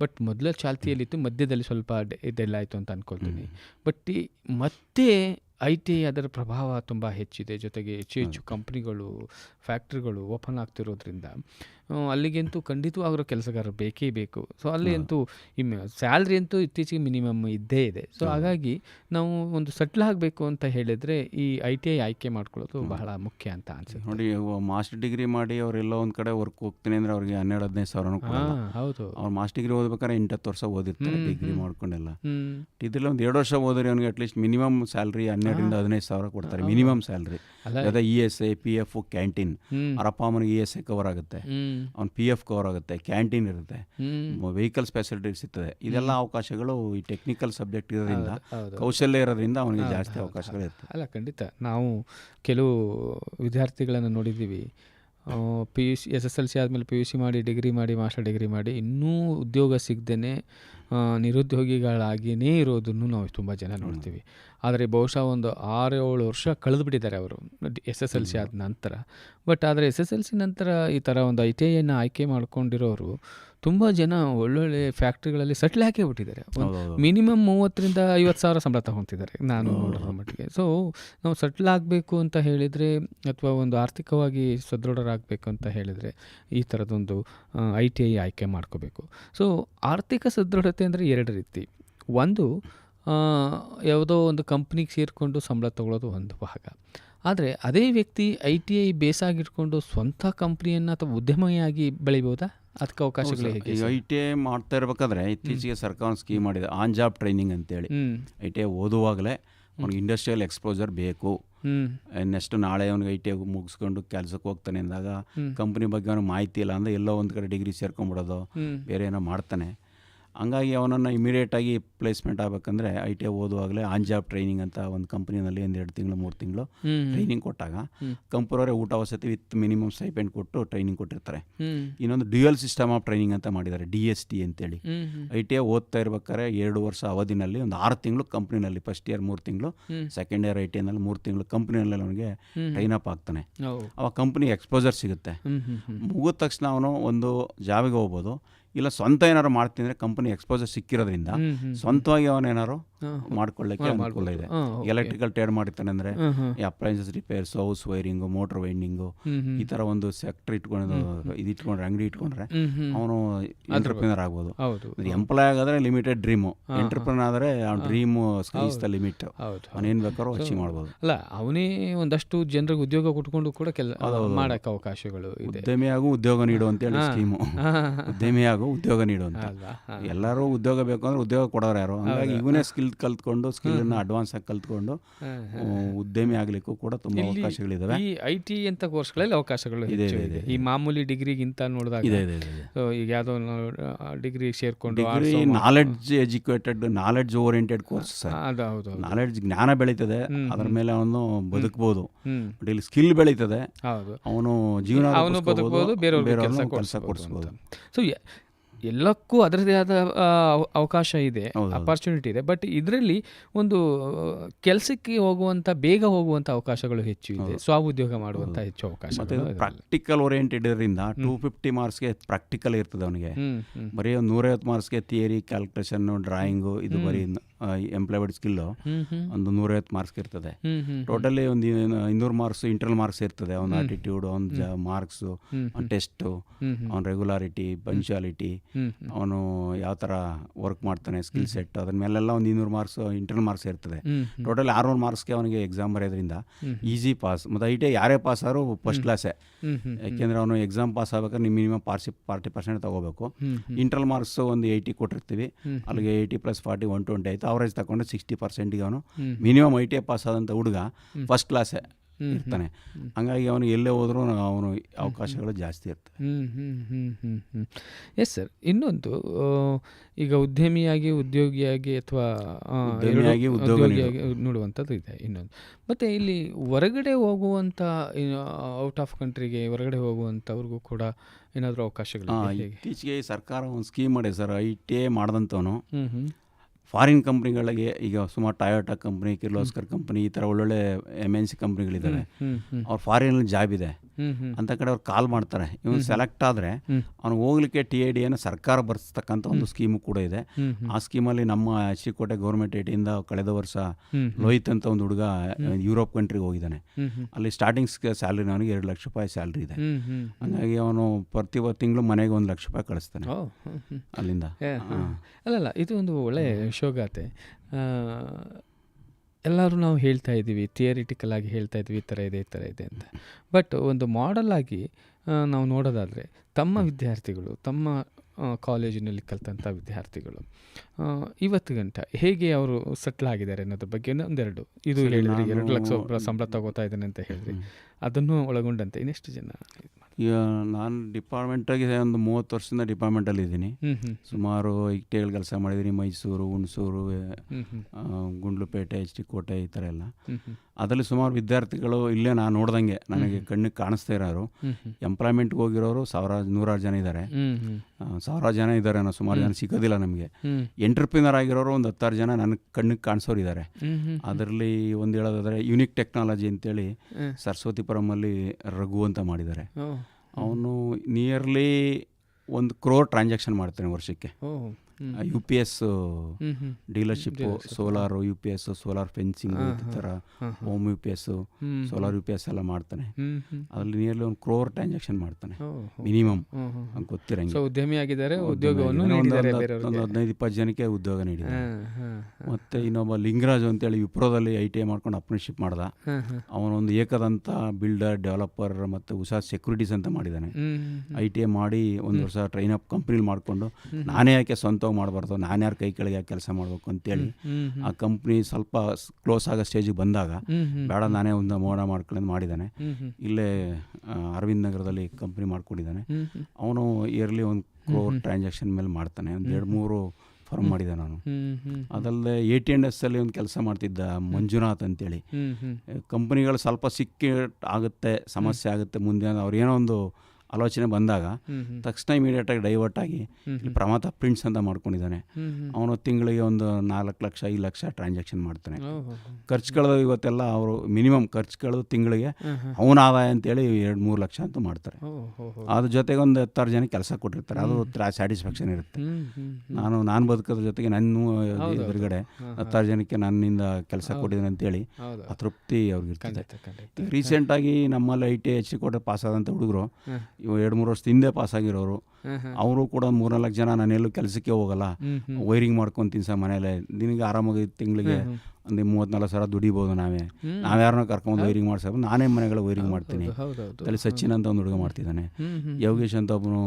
ಬಟ್ ಮೊದಲ ಚಾಲ್ತಿಯಲ್ಲಿತ್ತು ಮಧ್ಯದಲ್ಲಿ ಸ್ವಲ್ಪ ಇದೆಲ್ಲ ಆಯಿತು ಅಂತ ಅಂದ್ಕೊಳ್ತೀನಿ ಬಟ್ ಮತ್ತೆ ಐ ಟಿ ಅದರ ಪ್ರಭಾವ ತುಂಬ ಹೆಚ್ಚಿದೆ. ಜೊತೆಗೆ ಹೆಚ್ಚು ಹೆಚ್ಚು ಕಂಪ್ನಿಗಳು ಫ್ಯಾಕ್ಟ್ರಿಗಳು ಓಪನ್ ಆಗ್ತಿರೋದ್ರಿಂದ. ಅಲ್ಲಿಗಂತೂ ಖಂಡಿತವಾಗಿರೋ ಕೆಲಸಗಾರರು ಬೇಕೇ ಬೇಕು. ಸೊ ಅಲ್ಲಿ ಅಂತೂ ಈ ಸ್ಯಾಲ್ರಿ ಅಂತೂ ಇತ್ತೀಚೆಗೆ ಮಿನಿಮಮ್ ಇದ್ದೇ ಇದೆ. ಸೊ ಹಾಗಾಗಿ ನಾವು ಒಂದು ಸೆಟ್ಲ್ ಆಗಬೇಕು ಅಂತ ಹೇಳಿದರೆ ಈ ಐ ಟಿ ಐ ಆಯ್ಕೆ ಮಾಡ್ಕೊಳ್ಳೋದು ಬಹಳ ಮುಖ್ಯ ಅಂತ ಅನ್ಸುತ್ತೆ. ನೋಡಿ ಮಾಸ್ಟರ್ ಡಿಗ್ರಿ ಮಾಡಿ ಅವರೆಲ್ಲ ಒಂದು ಕಡೆ ವರ್ಕ್ ಹೋಗ್ತೀನಿ ಅಂದರೆ ಅವ್ರಿಗೆ ಹನ್ನೆರಡು ಹದಿನೈದು ಸಾವಿರ ಹೌದು. ಅವ್ರು ಮಾಸ್ಟರ್ ಡಿಗ್ರಿ ಓದ್ಬೇಕಾದ್ರೆ ಎಂಟತ್ತು ವರ್ಷ ಓದಿರ್ತಾರೆ ಡಿಗ್ರಿ ಮಾಡ್ಕೊಂಡೆಲ್ಲ. ಇದರಲ್ಲಿ ಒಂದು ಎರಡು ವರ್ಷ ಓದಿರಿ ಅವ್ನಿಗೆ ಅಟ್ಲೀಸ್ಟ್ ಮಿನಿಮಮ್ ಸ್ಯಾಲ್ರಿ ಹನ್ನೆರಡರಿಂದ ಹದಿನೈದು ಸಾವಿರ ಕೊಡ್ತಾರೆ ಮಿನಿಮಮ್ ಸ್ಯಾಲ್ರಿ ಅದೇ E S I P F canteen ಅರಪ್ಪ ಅಮ್ಮನ ಇ ಎಸ್ ಐ ಕವರ್ ಆಗುತ್ತೆ. ಅವ್ನ ಪಿ ಎಫ್ ಕವರ್ ಆಗುತ್ತೆ ಕ್ಯಾಂಟೀನ್ ಇರುತ್ತೆ. ವೆಹಿಕಲ್ ವೆಹಿಕಲ್ಸ್ ಸಿಗ್ತದೆ. ಇರ್ತದೆ ಇದೆಲ್ಲ ಅವಕಾಶಗಳು ಈ ಟೆಕ್ನಿಕಲ್ ಸಬ್ಜೆಕ್ಟ್ ಇರೋದ್ರಿಂದ ಕೌಶಲ್ಯ ಇರೋದ್ರಿಂದ ಅವನಿಗೆ ಜಾಸ್ತಿ ಅವಕಾಶಗಳು ಇರ್ತದೆ ಅಲ್ಲ ಖಂಡಿತ. ನಾವು ಕೆಲವು ವಿದ್ಯಾರ್ಥಿಗಳನ್ನು ನೋಡಿದ್ದೀವಿ. P U C S S L C ಆದಮೇಲೆ ಪಿ ಯು ಸಿ ಮಾಡಿ ಡಿಗ್ರಿ ಮಾಡಿ ಮಾಸ್ಟರ್ ಡಿಗ್ರಿ ಮಾಡಿ ಇನ್ನೂ ಉದ್ಯೋಗ ಸಿಗದೇ ನಿರುದ್ಯೋಗಿಗಳಾಗಿಯೇ ಇರೋದನ್ನು ನಾವು ತುಂಬ ಜನ ನೋಡ್ತೀವಿ. ಆದರೆ ಬಹುಶಃ ಒಂದು ಆರು ಏಳು ವರ್ಷ ಕಳೆದುಬಿಟ್ಟಿದ್ದಾರೆ ಅವರು. ಎಸ್ ಎಸ್ ಎಲ್ ಸಿ ಆದ ನಂತರ. ಬಟ್ ಆದರೆ ಎಸ್ ಎಸ್ ಎಲ್ ಸಿ ನಂತರ ಈ ಥರ ಒಂದು ಐ ಟಿ ಐಯನ್ನು ಆಯ್ಕೆ ಮಾಡ್ಕೊಂಡಿರೋರು ತುಂಬ ಜನ ಒಳ್ಳೊಳ್ಳೆ ಫ್ಯಾಕ್ಟ್ರಿಗಳಲ್ಲಿ ಸೆಟ್ಲ್ ಹಾಕೇ ಬಿಟ್ಟಿದ್ದಾರೆ. ಮಿನಿಮಮ್ ಮೂವತ್ತರಿಂದ ಐವತ್ತು ಸಾವಿರ ಸಂಬಳ ತಗೊತಿದ್ದಾರೆ ನಾನು ನೋಡಿರೋ ಮಟ್ಟಿಗೆ. ಸೊ ನಾವು ಸೆಟ್ಲ್ ಆಗಬೇಕು ಅಂತ ಹೇಳಿದರೆ ಅಥವಾ ಒಂದು ಆರ್ಥಿಕವಾಗಿ ಸದೃಢರಾಗಬೇಕು ಅಂತ ಹೇಳಿದರೆ ಈ ಥರದೊಂದು ಐ ಟಿ ಐ ಆಯ್ಕೆ ಮಾಡ್ಕೋಬೇಕು. ಸೊ ಆರ್ಥಿಕ ಸದೃಢತೆ ಅಂದರೆ ಎರಡು ರೀತಿ. ಒಂದು ಯಾವುದೋ ಒಂದು ಕಂಪ್ನಿಗೆ ಸೇರಿಕೊಂಡು ಸಂಬಳ ತಗೊಳ್ಳೋದು ಒಂದು ಭಾಗ. ಆದರೆ ಅದೇ ವ್ಯಕ್ತಿ ಐ ಟಿ ಐ ಬೇಸಾಗಿಟ್ಕೊಂಡು ಸ್ವಂತ ಕಂಪ್ನಿಯನ್ನು ಅಥವಾ ಉದ್ಯಮಿಯಾಗಿ ಬೆಳಿಬೋದಾ? ಅದಕ್ಕೆ ಅವಕಾಶಗಳು ಹೇಗೆ ಐ ಟಿ ಐ ಮಾಡ್ತಾ ಇರ್ಬೇಕಾದ್ರೆ ಇತ್ತೀಚೆಗೆ ಸರ್ಕಾರ ಸ್ಕೀಮ್ ಮಾಡಿದೆ ಆನ್ ಜಾಬ್ ಟ್ರೈನಿಂಗ್ ಅಂತೇಳಿ ಐ ಟಿ ಐ ಓದುವಾಗಲೇ ಅವ್ನಿಗೆ ಇಂಡಸ್ಟ್ರಿಯಲ್ ಎಕ್ಸ್ಪೋಜರ್ ಬೇಕು. ನೆಕ್ಸ್ಟ್ ನಾಳೆ ಅವ್ನಿಗೆ ಐ ಟಿ ಐ ಮುಗಿಸ್ಕೊಂಡು ಕೆಲಸಕ್ಕೆ ಹೋಗ್ತಾನೆ ಅಂದಾಗ. ಕಂಪ್ನಿ ಬಗ್ಗೆ ಅವ್ನಿಗೆ ಮಾಹಿತಿ ಇಲ್ಲ ಅಂದರೆ ಎಲ್ಲೋ ಒಂದು ಕಡೆ ಡಿಗ್ರಿ ಸೇರ್ಕೊಂಡ್ಬಿಡೋದು ಬೇರೆ ಏನೋ ಮಾಡ್ತಾನೆ. ಹಂಗಾಗಿ ಅವನನ್ನು ಇಮಿಡಿಯೇಟಾಗಿ ಪ್ಲೇಸ್ಮೆಂಟ್ ಆಗಬೇಕಂದ್ರೆ ಐ ಟಿ ಐ ಓದುವಾಗಲೇ ಆನ್ ಜಾಬ್ ಟ್ರೈನಿಂಗ್ ಅಂತ ಒಂದು ಕಂಪ್ನಿನಲ್ಲಿ ಒಂದು ಎರಡು ತಿಂಗಳು ಮೂರು ತಿಂಗಳು ಟ್ರೈನಿಂಗ್ ಕೊಟ್ಟಾಗ ಕಂಪ್ರವರೇ ಊಟ ವಸತಿ ವಿತ್ ಮಿನಿಮಮ್ ಸ್ಟೈಪೆಂಟ್ ಕೊಟ್ಟು ಟ್ರೈನಿಂಗ್ ಕೊಟ್ಟಿರ್ತಾರೆ. ಇನ್ನೊಂದು ಡ್ಯುಯಲ್ ಸಿಸ್ಟಮ್ ಆಫ್ ಟ್ರೈನಿಂಗ್ ಅಂತ ಮಾಡಿದ್ದಾರೆ ಡಿ ಎಸ್ ಟಿ ಅಂತೇಳಿ. ಐ ಟಿ ಐ ಓದ್ತಾ ಇರ್ಬೇಕಾದ್ರೆ ಎರಡು ವರ್ಷ ಅವಧಿನಲ್ಲಿ ಒಂದು ಆರು ತಿಂಗಳು ಕಂಪ್ನಿನಲ್ಲಿ ಫಸ್ಟ್ ಇಯರ್ ಮೂರು ತಿಂಗಳು ಸೆಕೆಂಡ್ ಇಯರ್ ಐ ಟಿ ಐನಲ್ಲಿ ಮೂರು ತಿಂಗಳು ಕಂಪ್ನಿನಲ್ಲಿ ಅವನಿಗೆ. ಟ್ರೈನ್ ಅಪ್ ಆಗ್ತಾನೆ. ಅವಾಗ ಕಂಪ್ನಿ ಎಕ್ಸ್ಪೋಜರ್ ಸಿಗುತ್ತೆ. ಮುಗಿದ ತಕ್ಷಣ ಅವನು ಒಂದು ಜಾಬಿಗೆ ಹೋಗ್ಬೋದು. ಇಲ್ಲ ಸ್ವಂತ ಏನಾರು ಮಾಡ್ತೀನಿ ಅಂದರೆ ಕಂಪನಿ ಎಕ್ಸ್ಪೋಸರ್ ಸಿಕ್ಕಿರೋದ್ರಿಂದ. ಸ್ವಂತವಾಗಿ ಅವನೇನಾರು ಮಾಡ್ಕೊಳ್ಳೋಕ್ಕೆ ಅನುಕೂಲ ಇದೆ. ಎಲೆಕ್ಟ್ರಿಕಲ್ ಟ್ರೇಡ್ ಮಾಡಿರ್ತಾನೆ ಅಂದ್ರೆ. Appliances repairs house wiring motor winding. ಈ ತರ ಒಂದು ಸೆಕ್ಟರ್ ಇಟ್ಕೊಂಡು ಇದು ಇಟ್ಕೊಂಡ್ರೆ ಅಂಗಡಿ ಇಟ್ಕೊಂಡ್ರೆ. ಅವನು ಎಂಟರ್ಪ್ರಿನರ್ ಆಗ್ಬೋದು. ಎಂಪ್ಲಾಯ್ ಆಗಾದ್ರೆ ಲಿಮಿಟೆಡ್ ಡ್ರೀಮ್ ಎಂಟರ್ಪ್ರಿನರ್ ಆದರೆ ಅವ್ನ ಡ್ರೀಮ್ ಇಸ್ ದ ಲಿಮಿಟ್ ಅವನೇನು ಬೇಕಾದ್ರೂ ಅಚೀವ್ ಮಾಡ್ಬೋದು. ಅಲ್ಲ ಅವನೇ ಒಂದಷ್ಟು ಜನರಿಗೆ ಉದ್ಯೋಗ ಕೊಟ್ಕೊಂಡು ಕೂಡ ಕೆಲ ಮಾಡಕ್ಕೆ ಅವಕಾಶಗಳು ಉದ್ಯಮಿ ಉದ್ಯಮಿಯಾಗೂ ಉದ್ಯೋಗ ನೀಡು ಅಂತೇಳಿ ಸ್ಕೀಮು ಉದ್ಯಮಿ ಉದ್ಯಮಿಯಾಗೂ ಉದ್ಯೋಗ ನೀಡು ಅಂತ. ಎಲ್ಲರೂ ಉದ್ಯೋಗ ಬೇಕು ಅಂದ್ರೆ ಉದ್ಯೋಗ ಕೊಡೋರು ಯಾರು? ಹಂಗಾಗಿ ಇವನೇ ಸ್ಕಿಲ್ ಕಲ್ತ್ಕೊಂಡು ಸ್ಕಿಲ್ಲನ್ನು ಅಡ್ವಾನ್ಸ್ ಆಗಿ ಕಲ್ತ್ಕೊಂಡು ಉದ್ಯಮಿ ಆಗ್ಲಿಕ್ಕೂ ಕೂಡ ತುಂಬಾ ಅವಕಾಶಗಳಿದಾವೆ. ಈ ಐ ಟಿ ಅಂತ ಕೋರ್ಸ್ಗಳಲ್ಲಿ ಅವಕಾಶಗಳು ಇದೆ ಈ ಮಾಮೂಲಿ ಡಿಗ್ರಿಗಿಂತ ನೋಡಿದಾಗ ಇದೆ ಈಗ ಯಾವುದೋ ಡಿಗ್ರಿ ಸೇರ್ಕೊಂಡು knowledge educated knowledge oriented course ಅದು ಹೌದು. ನಾಲೆಡ್ಜ್ ಜ್ಞಾನ ಬೆಳೀತದೆ. ಅದರ ಮೇಲೆ ಅವನು ಬದುಕಬಹುದು ಬಟ್ ಇಲ್ಲಿ ಸ್ಕಿಲ್ ಬೆಳೀತದೆ. ಅವನು ಜೀವನ ಅವನು ಬದುಕಬಹುದು ಬೇರೆ ಕೆಲಸ ಕೊಡಿಸ್ಬೋದು. ಸೊ ಎಲ್ಲಕ್ಕೂ ಅದರದೇ ಆದ ಅವಕಾಶ ಇದೆ ಅಪರ್ಚುನಿಟಿ ಇದೆ. ಬಟ್ ಇದರಲ್ಲಿ ಒಂದು ಕೆಲಸಕ್ಕೆ ಹೋಗುವಂತ ಬೇಗ ಹೋಗುವಂತ ಅವಕಾಶಗಳು ಹೆಚ್ಚು ಇದೆ. ಸ್ವಾಉದ್ಯೋಗ ಮಾಡುವಂತ ಹೆಚ್ಚು ಅವಕಾಶ ಪ್ರಾಕ್ಟಿಕಲ್ ಓರಿಯೆಂಟೆಡ್ ಇದರಿಂದ ಟೂ ಫಿಫ್ಟಿ ಮಾರ್ಕ್ಸ್ಗೆ ಪ್ರಾಕ್ಟಿಕಲ್ ಇರ್ತದೆ ಅವನಿಗೆ. ಬರೀ ಒಂದು ನೂರೈವತ್ತು ಮಾರ್ಕ್ಸ್ಗೆ ಥಿಯರಿ ಕ್ಯಾಲ್ಕುಲೇಷನ್ ಡ್ರಾಯಿಂಗು ಇದು ಬರೀ ಎಂಪ್ಲಾಯ್ಡ್ ಸ್ಕಿಲ್ ಒಂದು ನೂರೈವತ್ತು ಮಾರ್ಕ್ಸ್ ಇರ್ತದೆ. ಟೋಟಲಿ ಒಂದು ಇನ್ನೂರು ಮಾರ್ಕ್ಸ್ ಇಂಟರ್ನಲ್ ಮಾರ್ಕ್ಸ್ ಇರ್ತದೆ. ಅವ್ನ ಆಟಿಟ್ಯೂಡ್ ಅವ್ನ ಮಾರ್ಕ್ಸ್ ಅವ್ನ ಟೆಸ್ಟು ಅವ್ನ ರೆಗ್ಯುಲಾರಿಟಿ ಪಂಚುಯಾಲಿಟಿ ಅವನು ಯಾವ ತರ ವರ್ಕ್ ಮಾಡ್ತಾನೆ ಸ್ಕಿಲ್ ಸೆಟ್ ಅದ್ರ ಮೇಲೆಲ್ಲ ಒಂದು ಇನ್ನೂರು ಮಾರ್ಕ್ಸ್ ಇಂಟರ್ನಲ್ ಮಾರ್ಕ್ಸ್ ಇರ್ತದೆ. ಟೋಟಲಿ ಮಾರ್ಕ್ಸ್ ಮಾರ್ಕ್ಸ್ಗೆ ಅವನಿಗೆ ಎಕ್ಸಾಮ್ ಬರೆಯೋದ್ರಿಂದ ಈಸಿ ಪಾಸ್ ಮತ್ತು ಐ ಟಿ ಯಾರೇ ಪಾಸ್ ಆದರೂ ಫಸ್ಟ್ ಕ್ಲಾಸೇ ಯಾಕೆಂದರೆ ಅವನು ಎಕ್ಸಾಮ್ ಪಾಸ್ ಆಗ್ಬೇಕಾದ್ರೆ ಮಿನಿಮಮ್ ಪಾರ್ಸಿ ಫಾರ್ಟಿ ಪರ್ಸೆಂಟ್ ತಗೋಬೇಕು. ಇಂಟರ್ನಲ್ ಮಾರ್ಕ್ಸ್ ಒಂದು ಏಯ್ಟಿ ಕೊಟ್ಟಿರ್ತೀವಿ. ಅಲ್ಲಿಗೆ eighty plus forty one twenty ಆಯಿತು? ಅವರೇಜ್ ತಗೊಂಡ್ರೆ ಸಿಕ್ಸ್ಟಿ ಪರ್ಸೆಂಟಿಗೆ ಅವನು. ಮಿನಿಮಮ್ ಐ ಟಿ ಪಾಸ್ ಆದಂಥ ಹುಡುಗ ಫಸ್ಟ್ ಕ್ಲಾಸೇ. ಇರ್ತಾನೆ. ಹಂಗಾಗಿ ಅವನು ಎಲ್ಲೇ ಹೋದ್ರೂ ಅವನು ಅವಕಾಶಗಳು ಜಾಸ್ತಿ ಇರ್ತವೆ. ಎಸ್ ಸರ್ ಇನ್ನೊಂದು ಈಗ ಉದ್ಯಮಿಯಾಗಿ ಉದ್ಯೋಗಿಯಾಗಿ ಅಥವಾ ಉದ್ಯಮಿಯಾಗಿ ಉದ್ಯೋಗ ನೋಡುವಂಥದ್ದು ಇದೆ ಇನ್ನೊಂದು. ಮತ್ತು ಇಲ್ಲಿ ಹೊರಗಡೆ ಹೋಗುವಂಥ ಔಟ್ ಆಫ್ ಕಂಟ್ರಿಗೆ ಹೊರಗಡೆ ಹೋಗುವಂಥವ್ರಿಗೂ ಕೂಡ ಏನಾದರೂ ಅವಕಾಶಗಳು ಇತ್ತೀಚೆಗೆ ಸರ್ಕಾರ ಒಂದು ಸ್ಕೀಮ್ ಮಾಡಿದೆ ಸರ್ ಐ ಟಿ ಐ ಮಾಡ್ದಂಥವನು. ಫಾರಿನ್ ಕಂಪ್ನಿಗಳಿಗೆ ಈಗ ಸುಮಾರು ಟಯೋಟಾ ಕಂಪ್ನಿ ಕಿರ್ಲೋಸ್ಕರ್ ಕಂಪ್ನಿ ಈ ಥರ ಒಳ್ಳೊಳ್ಳೆ ಎಂ ಎನ್ ಸಿ ಕಂಪ್ನಿಗಳಿದ್ದಾವೆ ಅವ್ರ ಫಾರಿನಲ್ಲಿ ಜಾಬ್ ಇದೆ. ಅಂತ ಕಡೆ ಅವ್ರು ಕಾಲ್ ಮಾಡ್ತಾರೆ. ಇವನು ಸೆಲೆಕ್ಟ್ ಆದರೆ. ಅವ್ನು ಹೋಗ್ಲಿಕ್ಕೆ ಟಿ ಐ ಏನು ಸರ್ಕಾರ ಬರ್ಸ್ತಕ್ಕಂಥ ಒಂದು ಸ್ಕೀಮು ಕೂಡ ಇದೆ. ಆ ಆ ಸ್ಕೀಮಲ್ಲಿ ನಮ್ಮ ಶ್ರೀಕೋಟೆ ಗೌರ್ಮೆಂಟ್ ಏಟಿಯಿಂದ ಕಳೆದ ವರ್ಷ ಲೋಹಿತ್ ಅಂತ ಒಂದು ಹುಡುಗ ಯುರೋಪ್ ಕಂಟ್ರಿಗೆ ಹೋಗಿದ್ದಾನೆ. ಅಲ್ಲಿ ಸ್ಟಾರ್ಟಿಂಗ್ ಸ್ಯಾಲ್ರಿ ಅವನಿಗೆ ಎರಡು ಲಕ್ಷ ರೂಪಾಯಿ ಸ್ಯಾಲ್ರಿ ಇದೆ. ಹಂಗಾಗಿ ಅವನು ಪ್ರತಿ ತಿಂಗಳು ಮನೆಗೆ ಒಂದು ಲಕ್ಷ ರೂಪಾಯಿ ಕಳಿಸ್ತಾನೆ. ಅಲ್ಲಿಂದ. ಅಲ್ಲಲ್ಲ ಇದು ಒಂದು ಒಳ್ಳೆ ಶೋಗಾತೆ. ಎಲ್ಲರೂ ನಾವು ಹೇಳ್ತಾ ಇದ್ದೀವಿ ಥಿಯರಿಟಿಕಲ್ ಆಗಿ ಹೇಳ್ತಾ ಇದ್ವಿ ಈ ಥರ ಇದೆ ಈ ಥರ ಇದೆ ಅಂತ. ಬಟ್ ಒಂದು ಮಾಡೆಲ್ ಆಗಿ ನಾವು ನೋಡೋದಾದರೆ ತಮ್ಮ ವಿದ್ಯಾರ್ಥಿಗಳು ತಮ್ಮ ಕಾಲೇಜಿನಲ್ಲಿ ಕಲಿತಂಥ ವಿದ್ಯಾರ್ಥಿಗಳು ಇವತ್ತು ಗಂಟ ಹೇಗೆ ಅವರು ಸೆಟ್ಲ್ ಆಗಿದ್ದಾರೆ ಅನ್ನೋದ್ರ ಬಗ್ಗೆ ಒಂದೆರಡು. ಇದು ಹೇಳಿದ್ರಿ ಎರಡು ಲಕ್ಷ ಒಬ್ಬರ ಸಂಬಳ ತಗೋತಾ ಇದ್ದಾನೆ ಅಂತ ಹೇಳಿದ್ರಿ ಅದನ್ನು ಒಳಗೊಂಡಂತೆ ಇನ್ನೆಷ್ಟು ಜನ? ಈಗ ನಾನು ಡಿಪಾರ್ಟ್ಮೆಂಟಾಗಿ ಒಂದು ಮೂವತ್ತು ವರ್ಷದಿಂದ ಡಿಪಾರ್ಟ್ಮೆಂಟಲ್ಲಿ ಇದ್ದೀನಿ. ಸುಮಾರು ಇಟ್ಟೆಗಳು ಕೆಲಸ ಮಾಡಿದ್ದೀನಿ ಮೈಸೂರು ಹುಣಸೂರು ಗುಂಡ್ಲುಪೇಟೆ ಎಚ್ ಡಿ ಕೋಟೆ ಈ ಥರ ಎಲ್ಲ. ಅದರಲ್ಲಿ ಸುಮಾರು ವಿದ್ಯಾರ್ಥಿಗಳು ಇಲ್ಲೇ ನಾನು ನೋಡ್ದಂಗೆ ನನಗೆ ಕಣ್ಣಿಗೆ ಕಾಣಿಸ್ತಾ ಇರೋರು. ಎಂಪ್ಲಾಯ್ಮೆಂಟ್ಗೆ ಹೋಗಿರೋರು ಸಾವಿರಾರು ನೂರಾರು ಜನ ಇದ್ದಾರೆ. ಸಾವಿರಾರು ಜನ ಇದ್ದಾರೆ ನಾವು ಸುಮಾರು ಜನ ಸಿಗೋದಿಲ್ಲ ನಮಗೆ. ಎಂಟ್ರಪ್ರಿನರ್ ಆಗಿರೋರು ಒಂದು ಹತ್ತಾರು ಜನ ನನಗೆ ಕಣ್ಣಿಗೆ ಕಾಣಿಸೋರು ಇದ್ದಾರೆ. ಅದರಲ್ಲಿ ಒಂದು ಹೇಳೋದಾದರೆ ಯುನಿಕ್ ಟೆಕ್ನಾಲಜಿ ಅಂತೇಳಿ. ಸರಸ್ವತಿಪುರಮಲ್ಲಿ ರಘು ಅಂತ ಮಾಡಿದ್ದಾರೆ. ಅವನು ನಿಯರ್ಲಿ ಒಂದು ಕ್ರೋರ್ ಟ್ರಾನ್ಸಾಕ್ಷನ್ ಮಾಡ್ತಾನೆ ವರ್ಷಕ್ಕೆ. U P S dealership solar U P S solar fencing ಈ ಥರ home U P S solar U P S ಎಲ್ಲ ಮಾಡ್ತಾನೆ. ಅದ್ರಲ್ಲಿ ನಿಯರ್ಲಿ ಒಂದು ಕ್ರೋರ್ ಟ್ರಾನ್ಸಾಕ್ಷನ್ ಮಾಡ್ತಾನೆ. ಮಿನಿಮಮ್ ಗೊತ್ತಿರಂಗೆ. ಉದ್ಯಮಿ ಆಗಿದ್ದಾರೆ ಉದ್ಯೋಗವನ್ನು ಒಂದು ಹದಿನೈದು ಇಪ್ಪತ್ತು ಜನಕ್ಕೆ ಉದ್ಯೋಗ ನೀಡಿದ್ದಾರೆ. ಹ್ಮ್ ಹ್ಮ್ ಇನ್ನೊಬ್ಬ ಲಿಂಗರಾಜ್ ಅಂತೇಳಿ ವಿಪ್ರೋದಲ್ಲಿ ಐ ಟಿ ಐ ಮಾಡ್ಕೊಂಡು ಅಪ್ರೆಂಟಿಶಿಪ್ ಮಾಡ್ದ. ಅವನೊಂದು ಏಕದಂತ ಬಿಲ್ಡರ್ ಡೆವಲಪರ್ ಮತ್ತು ಉಷಾ ಸೆಕ್ಯೂರಿಟೀಸ್ ಅಂತ ಮಾಡಿದ್ದಾನೆ. ಹ್ಮ್ ಐ ಟಿ ಐ ಮಾಡಿ ಒಂದು ವರ್ಷ ಟ್ರೈನ್ ಅಪ್ ಕಂಪ್ನಿಲಿ ಮಾಡಿಕೊಂಡು ನಾನೇ ಯಾಕೆ ಸ್ವಂತವಾಗಿ ಮಾಡಬಾರ್ದು. ನಾನು ಯಾರು ಕೈ ಕೆಳಗೆ ಕೆಲಸ ಮಾಡಬೇಕು ಅಂತೇಳಿ ಆ ಕಂಪ್ನಿ ಸ್ವಲ್ಪ ಕ್ಲೋಸ್ ಆಗೋ ಸ್ಟೇಜಿಗೆ ಬಂದಾಗ ಬೇಡ ನಾನೇ ಒಂದು ಮೋಡ ಮಾಡ್ಕೊಂಡು ಮಾಡಿದ್ದಾನೆ. ಇಲ್ಲೇ ಅರವಿಂದ್ ನಗರದಲ್ಲಿ ಕಂಪ್ನಿ ಮಾಡ್ಕೊಂಡಿದ್ದಾನೆ. ಅವನು ಇಯರ್ಲಿ ಒಂದು ಕ್ರೋರ್ ಟ್ರಾನ್ಸಾಕ್ಷನ್ ಮೇಲೆ ಮಾಡ್ತಾನೆ. ಒಂದು ಎರಡು ಮೂರು ಫಾರ್ಮ್ ಮಾಡಿದ್ದೆ ನಾನು. ಅದಲ್ಲದೆ ಎ ಟಿ ಎನ್ ಎಸ್ ಅಲ್ಲಿ ಒಂದು ಕೆಲಸ ಮಾಡ್ತಿದ್ದ ಮಂಜುನಾಥ್ ಅಂತೇಳಿ. ಕಂಪ್ನಿಗಳು ಸ್ವಲ್ಪ ಸಿಕ್ಕಿ ಆಗುತ್ತೆ ಸಮಸ್ಯೆ ಆಗುತ್ತೆ ಮುಂದೆ ಅವ್ರು ಏನೋ ಒಂದು ಆಲೋಚನೆ ಬಂದಾಗ ತಕ್ಷಣ ಇಮಿಡಿಯೇಟ್ ಇಮಿಡಿಯೇಟಾಗಿ ಡೈವರ್ಟ್ ಆಗಿ ಇಲ್ಲಿ ಪ್ರಮಾತ ಪ್ರಿಂಟ್ಸ್ ಅಂತ ಮಾಡ್ಕೊಂಡಿದ್ದಾನೆ. ಅವನು ತಿಂಗಳಿಗೆ ಒಂದು ನಾಲ್ಕು ಲಕ್ಷ ಐದು ಲಕ್ಷ ಟ್ರಾನ್ಸಾಕ್ಷನ್ ಮಾಡ್ತಾನೆ. ಖರ್ಚು ಇವತ್ತೆಲ್ಲ ಅವರು ಮಿನಿಮಮ್ ಖರ್ಚುಗಳು ತಿಂಗಳಿಗೆ. ಅವನ ಆದಾಯ ಅಂತೇಳಿ ಎರಡು ಮೂರು ಲಕ್ಷ ಅಂತ ಮಾಡ್ತಾರೆ. ಅದ್ರ ಜೊತೆಗೆ ಒಂದು ಹತ್ತಾರು ಜನ ಕೆಲಸ ಕೊಟ್ಟಿರ್ತಾರೆ. ಅದು ಸ್ಯಾಟಿಸ್ಫ್ಯಾಕ್ಷನ್ ಇರುತ್ತೆ. ನಾನು ನಾನು ಬದುಕೋದ್ರ ಜೊತೆಗೆ ನನ್ನ. ಎದುರುಗಡೆ. ಹತ್ತಾರು ಜನಕ್ಕೆ ನನ್ನಿಂದ ಕೆಲಸ ಕೊಟ್ಟಿದ್ದೀನಿ ಅಂತೇಳಿ ಹೇಳಿ ಆ ತೃಪ್ತಿ ಅವ್ರಿಗೆ ಇರ್ತದೆ ರೀಸೆಂಟಾಗಿ ನಮ್ಮಲ್ಲಿ ಐ ಟಿ ಎಚ್ ಕೊಟ್ಟರೆ ಪಾಸ್ ಆದಂಥ ಹುಡುಗರು. ಇವು ಎರಡು ಮೂರು ವರ್ಷದ ಹಿಂದೆ ಪಾಸ್ ಆಗಿರೋರು. ಅವರು ಕೂಡ ಮೂರ್ನಾಲ್ಕು ಜನ ನಾನೆಲ್ಲೂ ಕೆಲಸಕ್ಕೆ ಹೋಗಲ್ಲ. ವೈರಿಂಗ್ ಮಾಡ್ಕೊತೀನಿ ಸರ್ ಮನೇಲೆ. ನಿನಗೆ ಆರಾಮಾಗಿ ತಿಂಗಳಿಗೆ ಒಂದು ಮೂವತ್ನಾಲ್ಕು ಸಾವಿರ ದುಡಿಬೋದು ನಾವೇ. ನಾವ್ ನಾವ್ಯಾರನ್ನ ಕರ್ಕೊಂಡು ವೈರಿಂಗ್ ಮಾಡ್ಸೋ ನಾನೇ ಮನೆಗಳ ವೈರಿಂಗ್ ಮಾಡ್ತೀನಿ. ಅಲ್ಲಿ ಸಚಿನ್ ಅಂತ ಒಂದು ಹುಡುಗ ಮಾಡ್ತಿದ್ದಾನೆ. ಯೋಗೇಶ್ ಅಂತ ಒಬ್ಬನು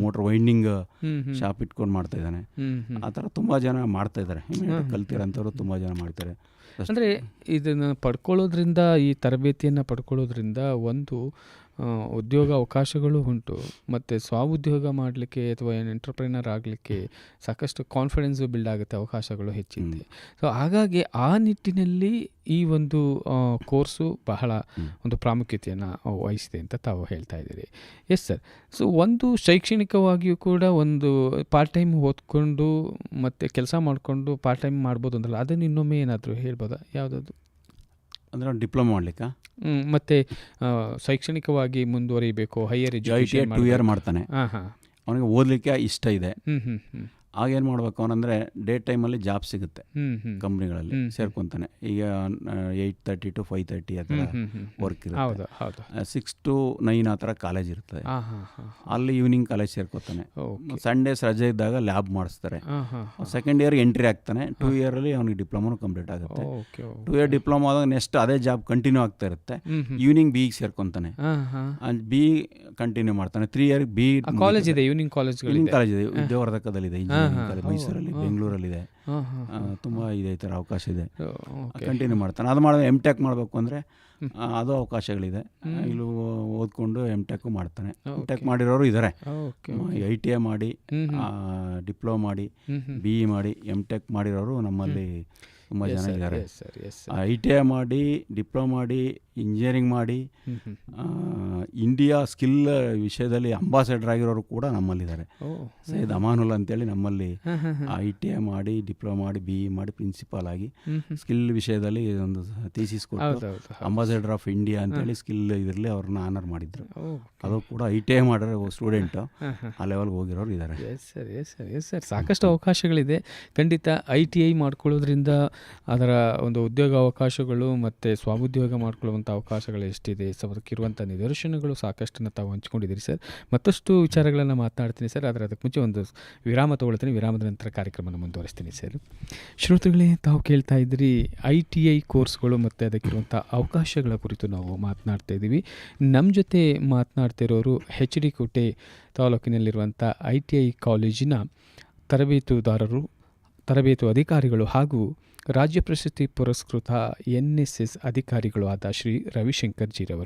ಮೋಟರ್ ವೈಂಡಿಂಗ್. ಶಾಪ್ ಇಟ್ಕೊಂಡು ಮಾಡ್ತಾ ಇದ್ದಾನೆ. ಆ ಥರ ತುಂಬ ಜನ ಮಾಡ್ತಾ ಇದ್ದಾರೆ. ಕಲ್ತಿರೋಂಥವ್ರು ತುಂಬ ಜನ ಮಾಡ್ತಾರೆ. ಅಂದ್ರೆ ಇದನ್ನು ಪಡ್ಕೊಳ್ಳೋದ್ರಿಂದ ಈ ತರಬೇತಿಯನ್ನು ಪಡ್ಕೊಳ್ಳೋದ್ರಿಂದ ಒಂದು ಉದ್ಯೋಗ ಅವಕಾಶಗಳು ಉಂಟು. ಮತ್ತು ಸ್ವಾಉದ್ಯೋಗ ಮಾಡಲಿಕ್ಕೆ ಅಥವಾ ಏನು ಎಂಟರ್ಪ್ರೈನರ್ ಆಗಲಿಕ್ಕೆ ಸಾಕಷ್ಟು ಕಾನ್ಫಿಡೆನ್ಸು ಬಿಲ್ಡ್ ಆಗುತ್ತೆ ಅವಕಾಶಗಳು ಹೆಚ್ಚಿದೆ. ಸೊ ಹಾಗಾಗಿ ಆ ನಿಟ್ಟಿನಲ್ಲಿ ಈ ಒಂದು ಕೋರ್ಸು ಬಹಳ ಒಂದು ಪ್ರಾಮುಖ್ಯತೆಯನ್ನು ವಹಿಸಿದೆ ಅಂತ ತಾವು ಹೇಳ್ತಾ ಇದ್ದೀರಿ. ಎಸ್ ಸರ್ ಸೊ ಒಂದು ಶೈಕ್ಷಣಿಕವಾಗಿಯೂ ಕೂಡ ಒಂದು ಪಾರ್ಟ್ ಟೈಮ್ ಓದ್ಕೊಂಡು ಮತ್ತು ಕೆಲಸ ಮಾಡಿಕೊಂಡು ಪಾರ್ಟ್ ಟೈಮ್ ಮಾಡ್ಬೋದು ಅಂದ್ರಲ್ಲ ಅದನ್ನು ಇನ್ನೊಮ್ಮೆ ಏನಾದರೂ ಹೇಳ್ಬೋದಾ? ಯಾವುದಾದ್ರು? ಅಂದರೆ ಡಿಪ್ಲೊಮಾ ಮಾಡ್ಲಿಕ್ಕೆ? ಮತ್ತು ಶೈಕ್ಷಣಿಕವಾಗಿ ಮುಂದುವರಿಬೇಕು ಹೈಯರ್ ಎಜುಕೇಷನ್ ಟೂ ಇಯರ್ ಮಾಡ್ತಾನೆ. ಹಾಂ ಹಾಂ ಅವನಿಗೆ ಓದಲಿಕ್ಕೆ ಇಷ್ಟ ಇದೆ. ಹ್ಞೂ ಹ್ಞೂ ಹ್ಞೂ ಆಗೇನು ಮಾಡಬೇಕು ಅವನಂದರೆ ಡೇ ಟೈಮಲ್ಲಿ ಜಾಬ್ ಸಿಗುತ್ತೆ ಕಂಪ್ನಿಗಳಲ್ಲಿ. ಸೇರ್ಕೊತಾನೆ. ಈಗ eight thirty to five thirty ಆ ಥರ ವರ್ಕ್ ಇರುತ್ತೆ. ಸಿಕ್ಸ್ ಟು ನೈನ್ ಆ ಥರ ಕಾಲೇಜ್ ಇರ್ತದೆ. ಅಲ್ಲಿ ಈವ್ನಿಂಗ್ ಕಾಲೇಜ್ ಸೇರ್ಕೊತಾನೆ. ಸಂಡೇಸ್ ರಜೆ ಇದ್ದಾಗ ಲ್ಯಾಬ್ ಮಾಡಿಸ್ತಾರೆ. ಸೆಕೆಂಡ್ ಇಯರ್ ಎಂಟ್ರಿ ಆಗ್ತಾನೆ ಟೂ ಇಯರಲ್ಲಿ ಅವ್ನಿಗೆ ಡಿಪ್ಲೊಮಾನು ಕಂಪ್ಲೀಟ್ ಆಗುತ್ತೆ. ಓಕೆ ಟೂ ಇಯರ್ ಡಿಪ್ಲೊಮಾ ಆದಾಗ ನೆಕ್ಸ್ಟ್ ಅದೇ ಜಾಬ್ ಕಂಟಿನ್ಯೂ ಆಗ್ತಾ ಇರುತ್ತೆ. ಈವ್ನಿಂಗ್ ಬಿ ಸೇರ್ಕೊತಾನೆ. ಬಿ ಕಂಟಿನ್ಯೂ ಮಾಡ್ತಾನೆ. ತ್ರೀ ಇಯರ್ ಬಿ ಕಾಲೇಜ್ ಇದೆ ಈವ್ನಿಂಗ್ ಕಾಲೇಜ್ ಕಾಲೇಜ್ ಇದೆ ವಿದ್ಯಾವರ್ಧಕದಲ್ಲಿದೆ ಇದೆ. ಮೈಸೂರಲ್ಲಿ ಬೆಂಗಳೂರಲ್ಲಿ ಇದೆ ಬೆಂಗಳೂರಲ್ಲಿದೆ. ತುಂಬ ಇದೆ ಈ ಥರ ಅವಕಾಶ ಇದೆ. ಕಂಟಿನ್ಯೂ ಮಾಡ್ತಾನೆ. ಅದು ಮಾಡಿದ್ರೆ ಎಂ ಟೆಕ್ ಮಾಡಬೇಕು ಅಂದರೆ ಅದು ಅವಕಾಶಗಳಿದೆ. ಇಲ್ಲೂ ಓದ್ಕೊಂಡು ಎಂ ಟೆಕ್ ಮಾಡ್ತಾನೆ. ಎಂ ಟೆಕ್ ಮಾಡಿರೋರು ಇದ್ದಾರೆ ಐ ಟಿ ಐ ಮಾಡಿ. ಡಿಪ್ಲೊಮಾ ಮಾಡಿ. ಬಿ ಇ ಮಾಡಿ ಎಂ ಟೆಕ್ ಮಾಡಿರೋರು ನಮ್ಮಲ್ಲಿ ತುಂಬ ಜನ ಇದ್ದಾರೆ. ಐ ಟಿ ಐ ಮಾಡಿ ಡಿಪ್ಲೊಮಾ ಮಾಡಿ ಇಂಜಿನಿಯರಿಂಗ್ ಮಾಡಿ ಇಂಡಿಯಾ ಸ್ಕಿಲ್ ವಿಷಯದಲ್ಲಿ ಅಂಬಾಸಡರ್ ಆಗಿರೋರು ಕೂಡ ನಮ್ಮಲ್ಲಿದ್ದಾರೆ. ಸೈದ್ ಸೈಯದ್ ಅಮಾನುಲ್ ಅಂತೇಳಿ ನಮ್ಮಲ್ಲಿ ಐ ಟಿ ಐ ಮಾಡಿ ಡಿಪ್ಲೊಮಾ ಮಾಡಿ ಬಿ ಇ ಮಾಡಿ ಪ್ರಿನ್ಸಿಪಾಲ್ ಆಗಿ. ಸ್ಕಿಲ್ ವಿಷಯದಲ್ಲಿ ಒಂದು ಥೀಸಿಸ್ ಕೊಟ್ಟು ಅಂಬಾಸೆಡರ್ ಆಫ್ ಇಂಡಿಯಾ ಅಂತೇಳಿ ಸ್ಕಿಲ್ ಇದರಲ್ಲಿ ಅವ್ರನ್ನ ಆನರ್ ಮಾಡಿದ್ರು. ಅದು ಕೂಡ ಐ ಟಿ ಐ ಮಾಡಿರೋ ಸ್ಟೂಡೆಂಟು ಆ ಲೆವೆಲ್ಗೆ ಹೋಗಿರೋರು ಇದ್ದಾರೆ yes sir yes sir yes sir ಸಾಕಷ್ಟು ಅವಕಾಶಗಳಿದೆ. ಖಂಡಿತ ಐ ಟಿ ಐ ಮಾಡ್ಕೊಳ್ಳೋದ್ರಿಂದ ಅದರ ಒಂದು ಉದ್ಯೋಗ ಅವಕಾಶಗಳು ಮತ್ತು ಸ್ವಾಮುದ್ಯೋಗ ಮಾಡ್ಕೊಳ್ಳುವಂಥ ಅವಕಾಶಗಳು ಎಷ್ಟಿದೆ, ಸೊ ಅದಕ್ಕಿರುವಂಥ ನಿದರ್ಶನಗಳು ಸಾಕಷ್ಟನ್ನು ತಾವು ಹಂಚ್ಕೊಂಡಿದ್ದೀರಿ ಸರ್. ಮತ್ತಷ್ಟು ವಿಚಾರಗಳನ್ನು ಮಾತನಾಡ್ತೀನಿ ಸರ್, ಆದರೆ ಅದಕ್ಕೆ ಮುಂಚೆ ಒಂದು ವಿರಾಮ ತೊಗೊಳ್ತೀನಿ, ವಿರಾಮದ ನಂತರ ಕಾರ್ಯಕ್ರಮವನ್ನು ಮುಂದುವರಿಸ್ತೀನಿ ಸರ್. ಶ್ರೋತೃಗಳೇ, ತಾವು ಕೇಳ್ತಾ ಇದ್ರಿ ಐ ಟಿ ಐ ಕೋರ್ಸ್ಗಳು ಮತ್ತು ಅದಕ್ಕಿರುವಂಥ ಅವಕಾಶಗಳ ಕುರಿತು ನಾವು ಮಾತನಾಡ್ತಾ ಇದ್ದೀವಿ. ನಮ್ಮ ಜೊತೆ ಮಾತನಾಡ್ತಿರೋರು ಹೆಚ್ ಡಿ ಕೋಟೆ ತಾಲೂಕಿನಲ್ಲಿರುವಂಥ ಐ ಟಿ ಐ ಕಾಲೇಜಿನ ತರಬೇತುದಾರರು, ತರಬೇತು ಅಧಿಕಾರಿಗಳು ಹಾಗೂ ರಾಜ್ಯ ಪ್ರಶಸ್ತಿ ಪುರಸ್ಕೃತ ಎನ್ಎಸ್ಎಸ್ ಎಸ್ ಎಸ್ ಅಧಿಕಾರಿಗಳು ಆದ ಶ್ರೀ ರವಿಶಂಕರ್ ಜಿರವರು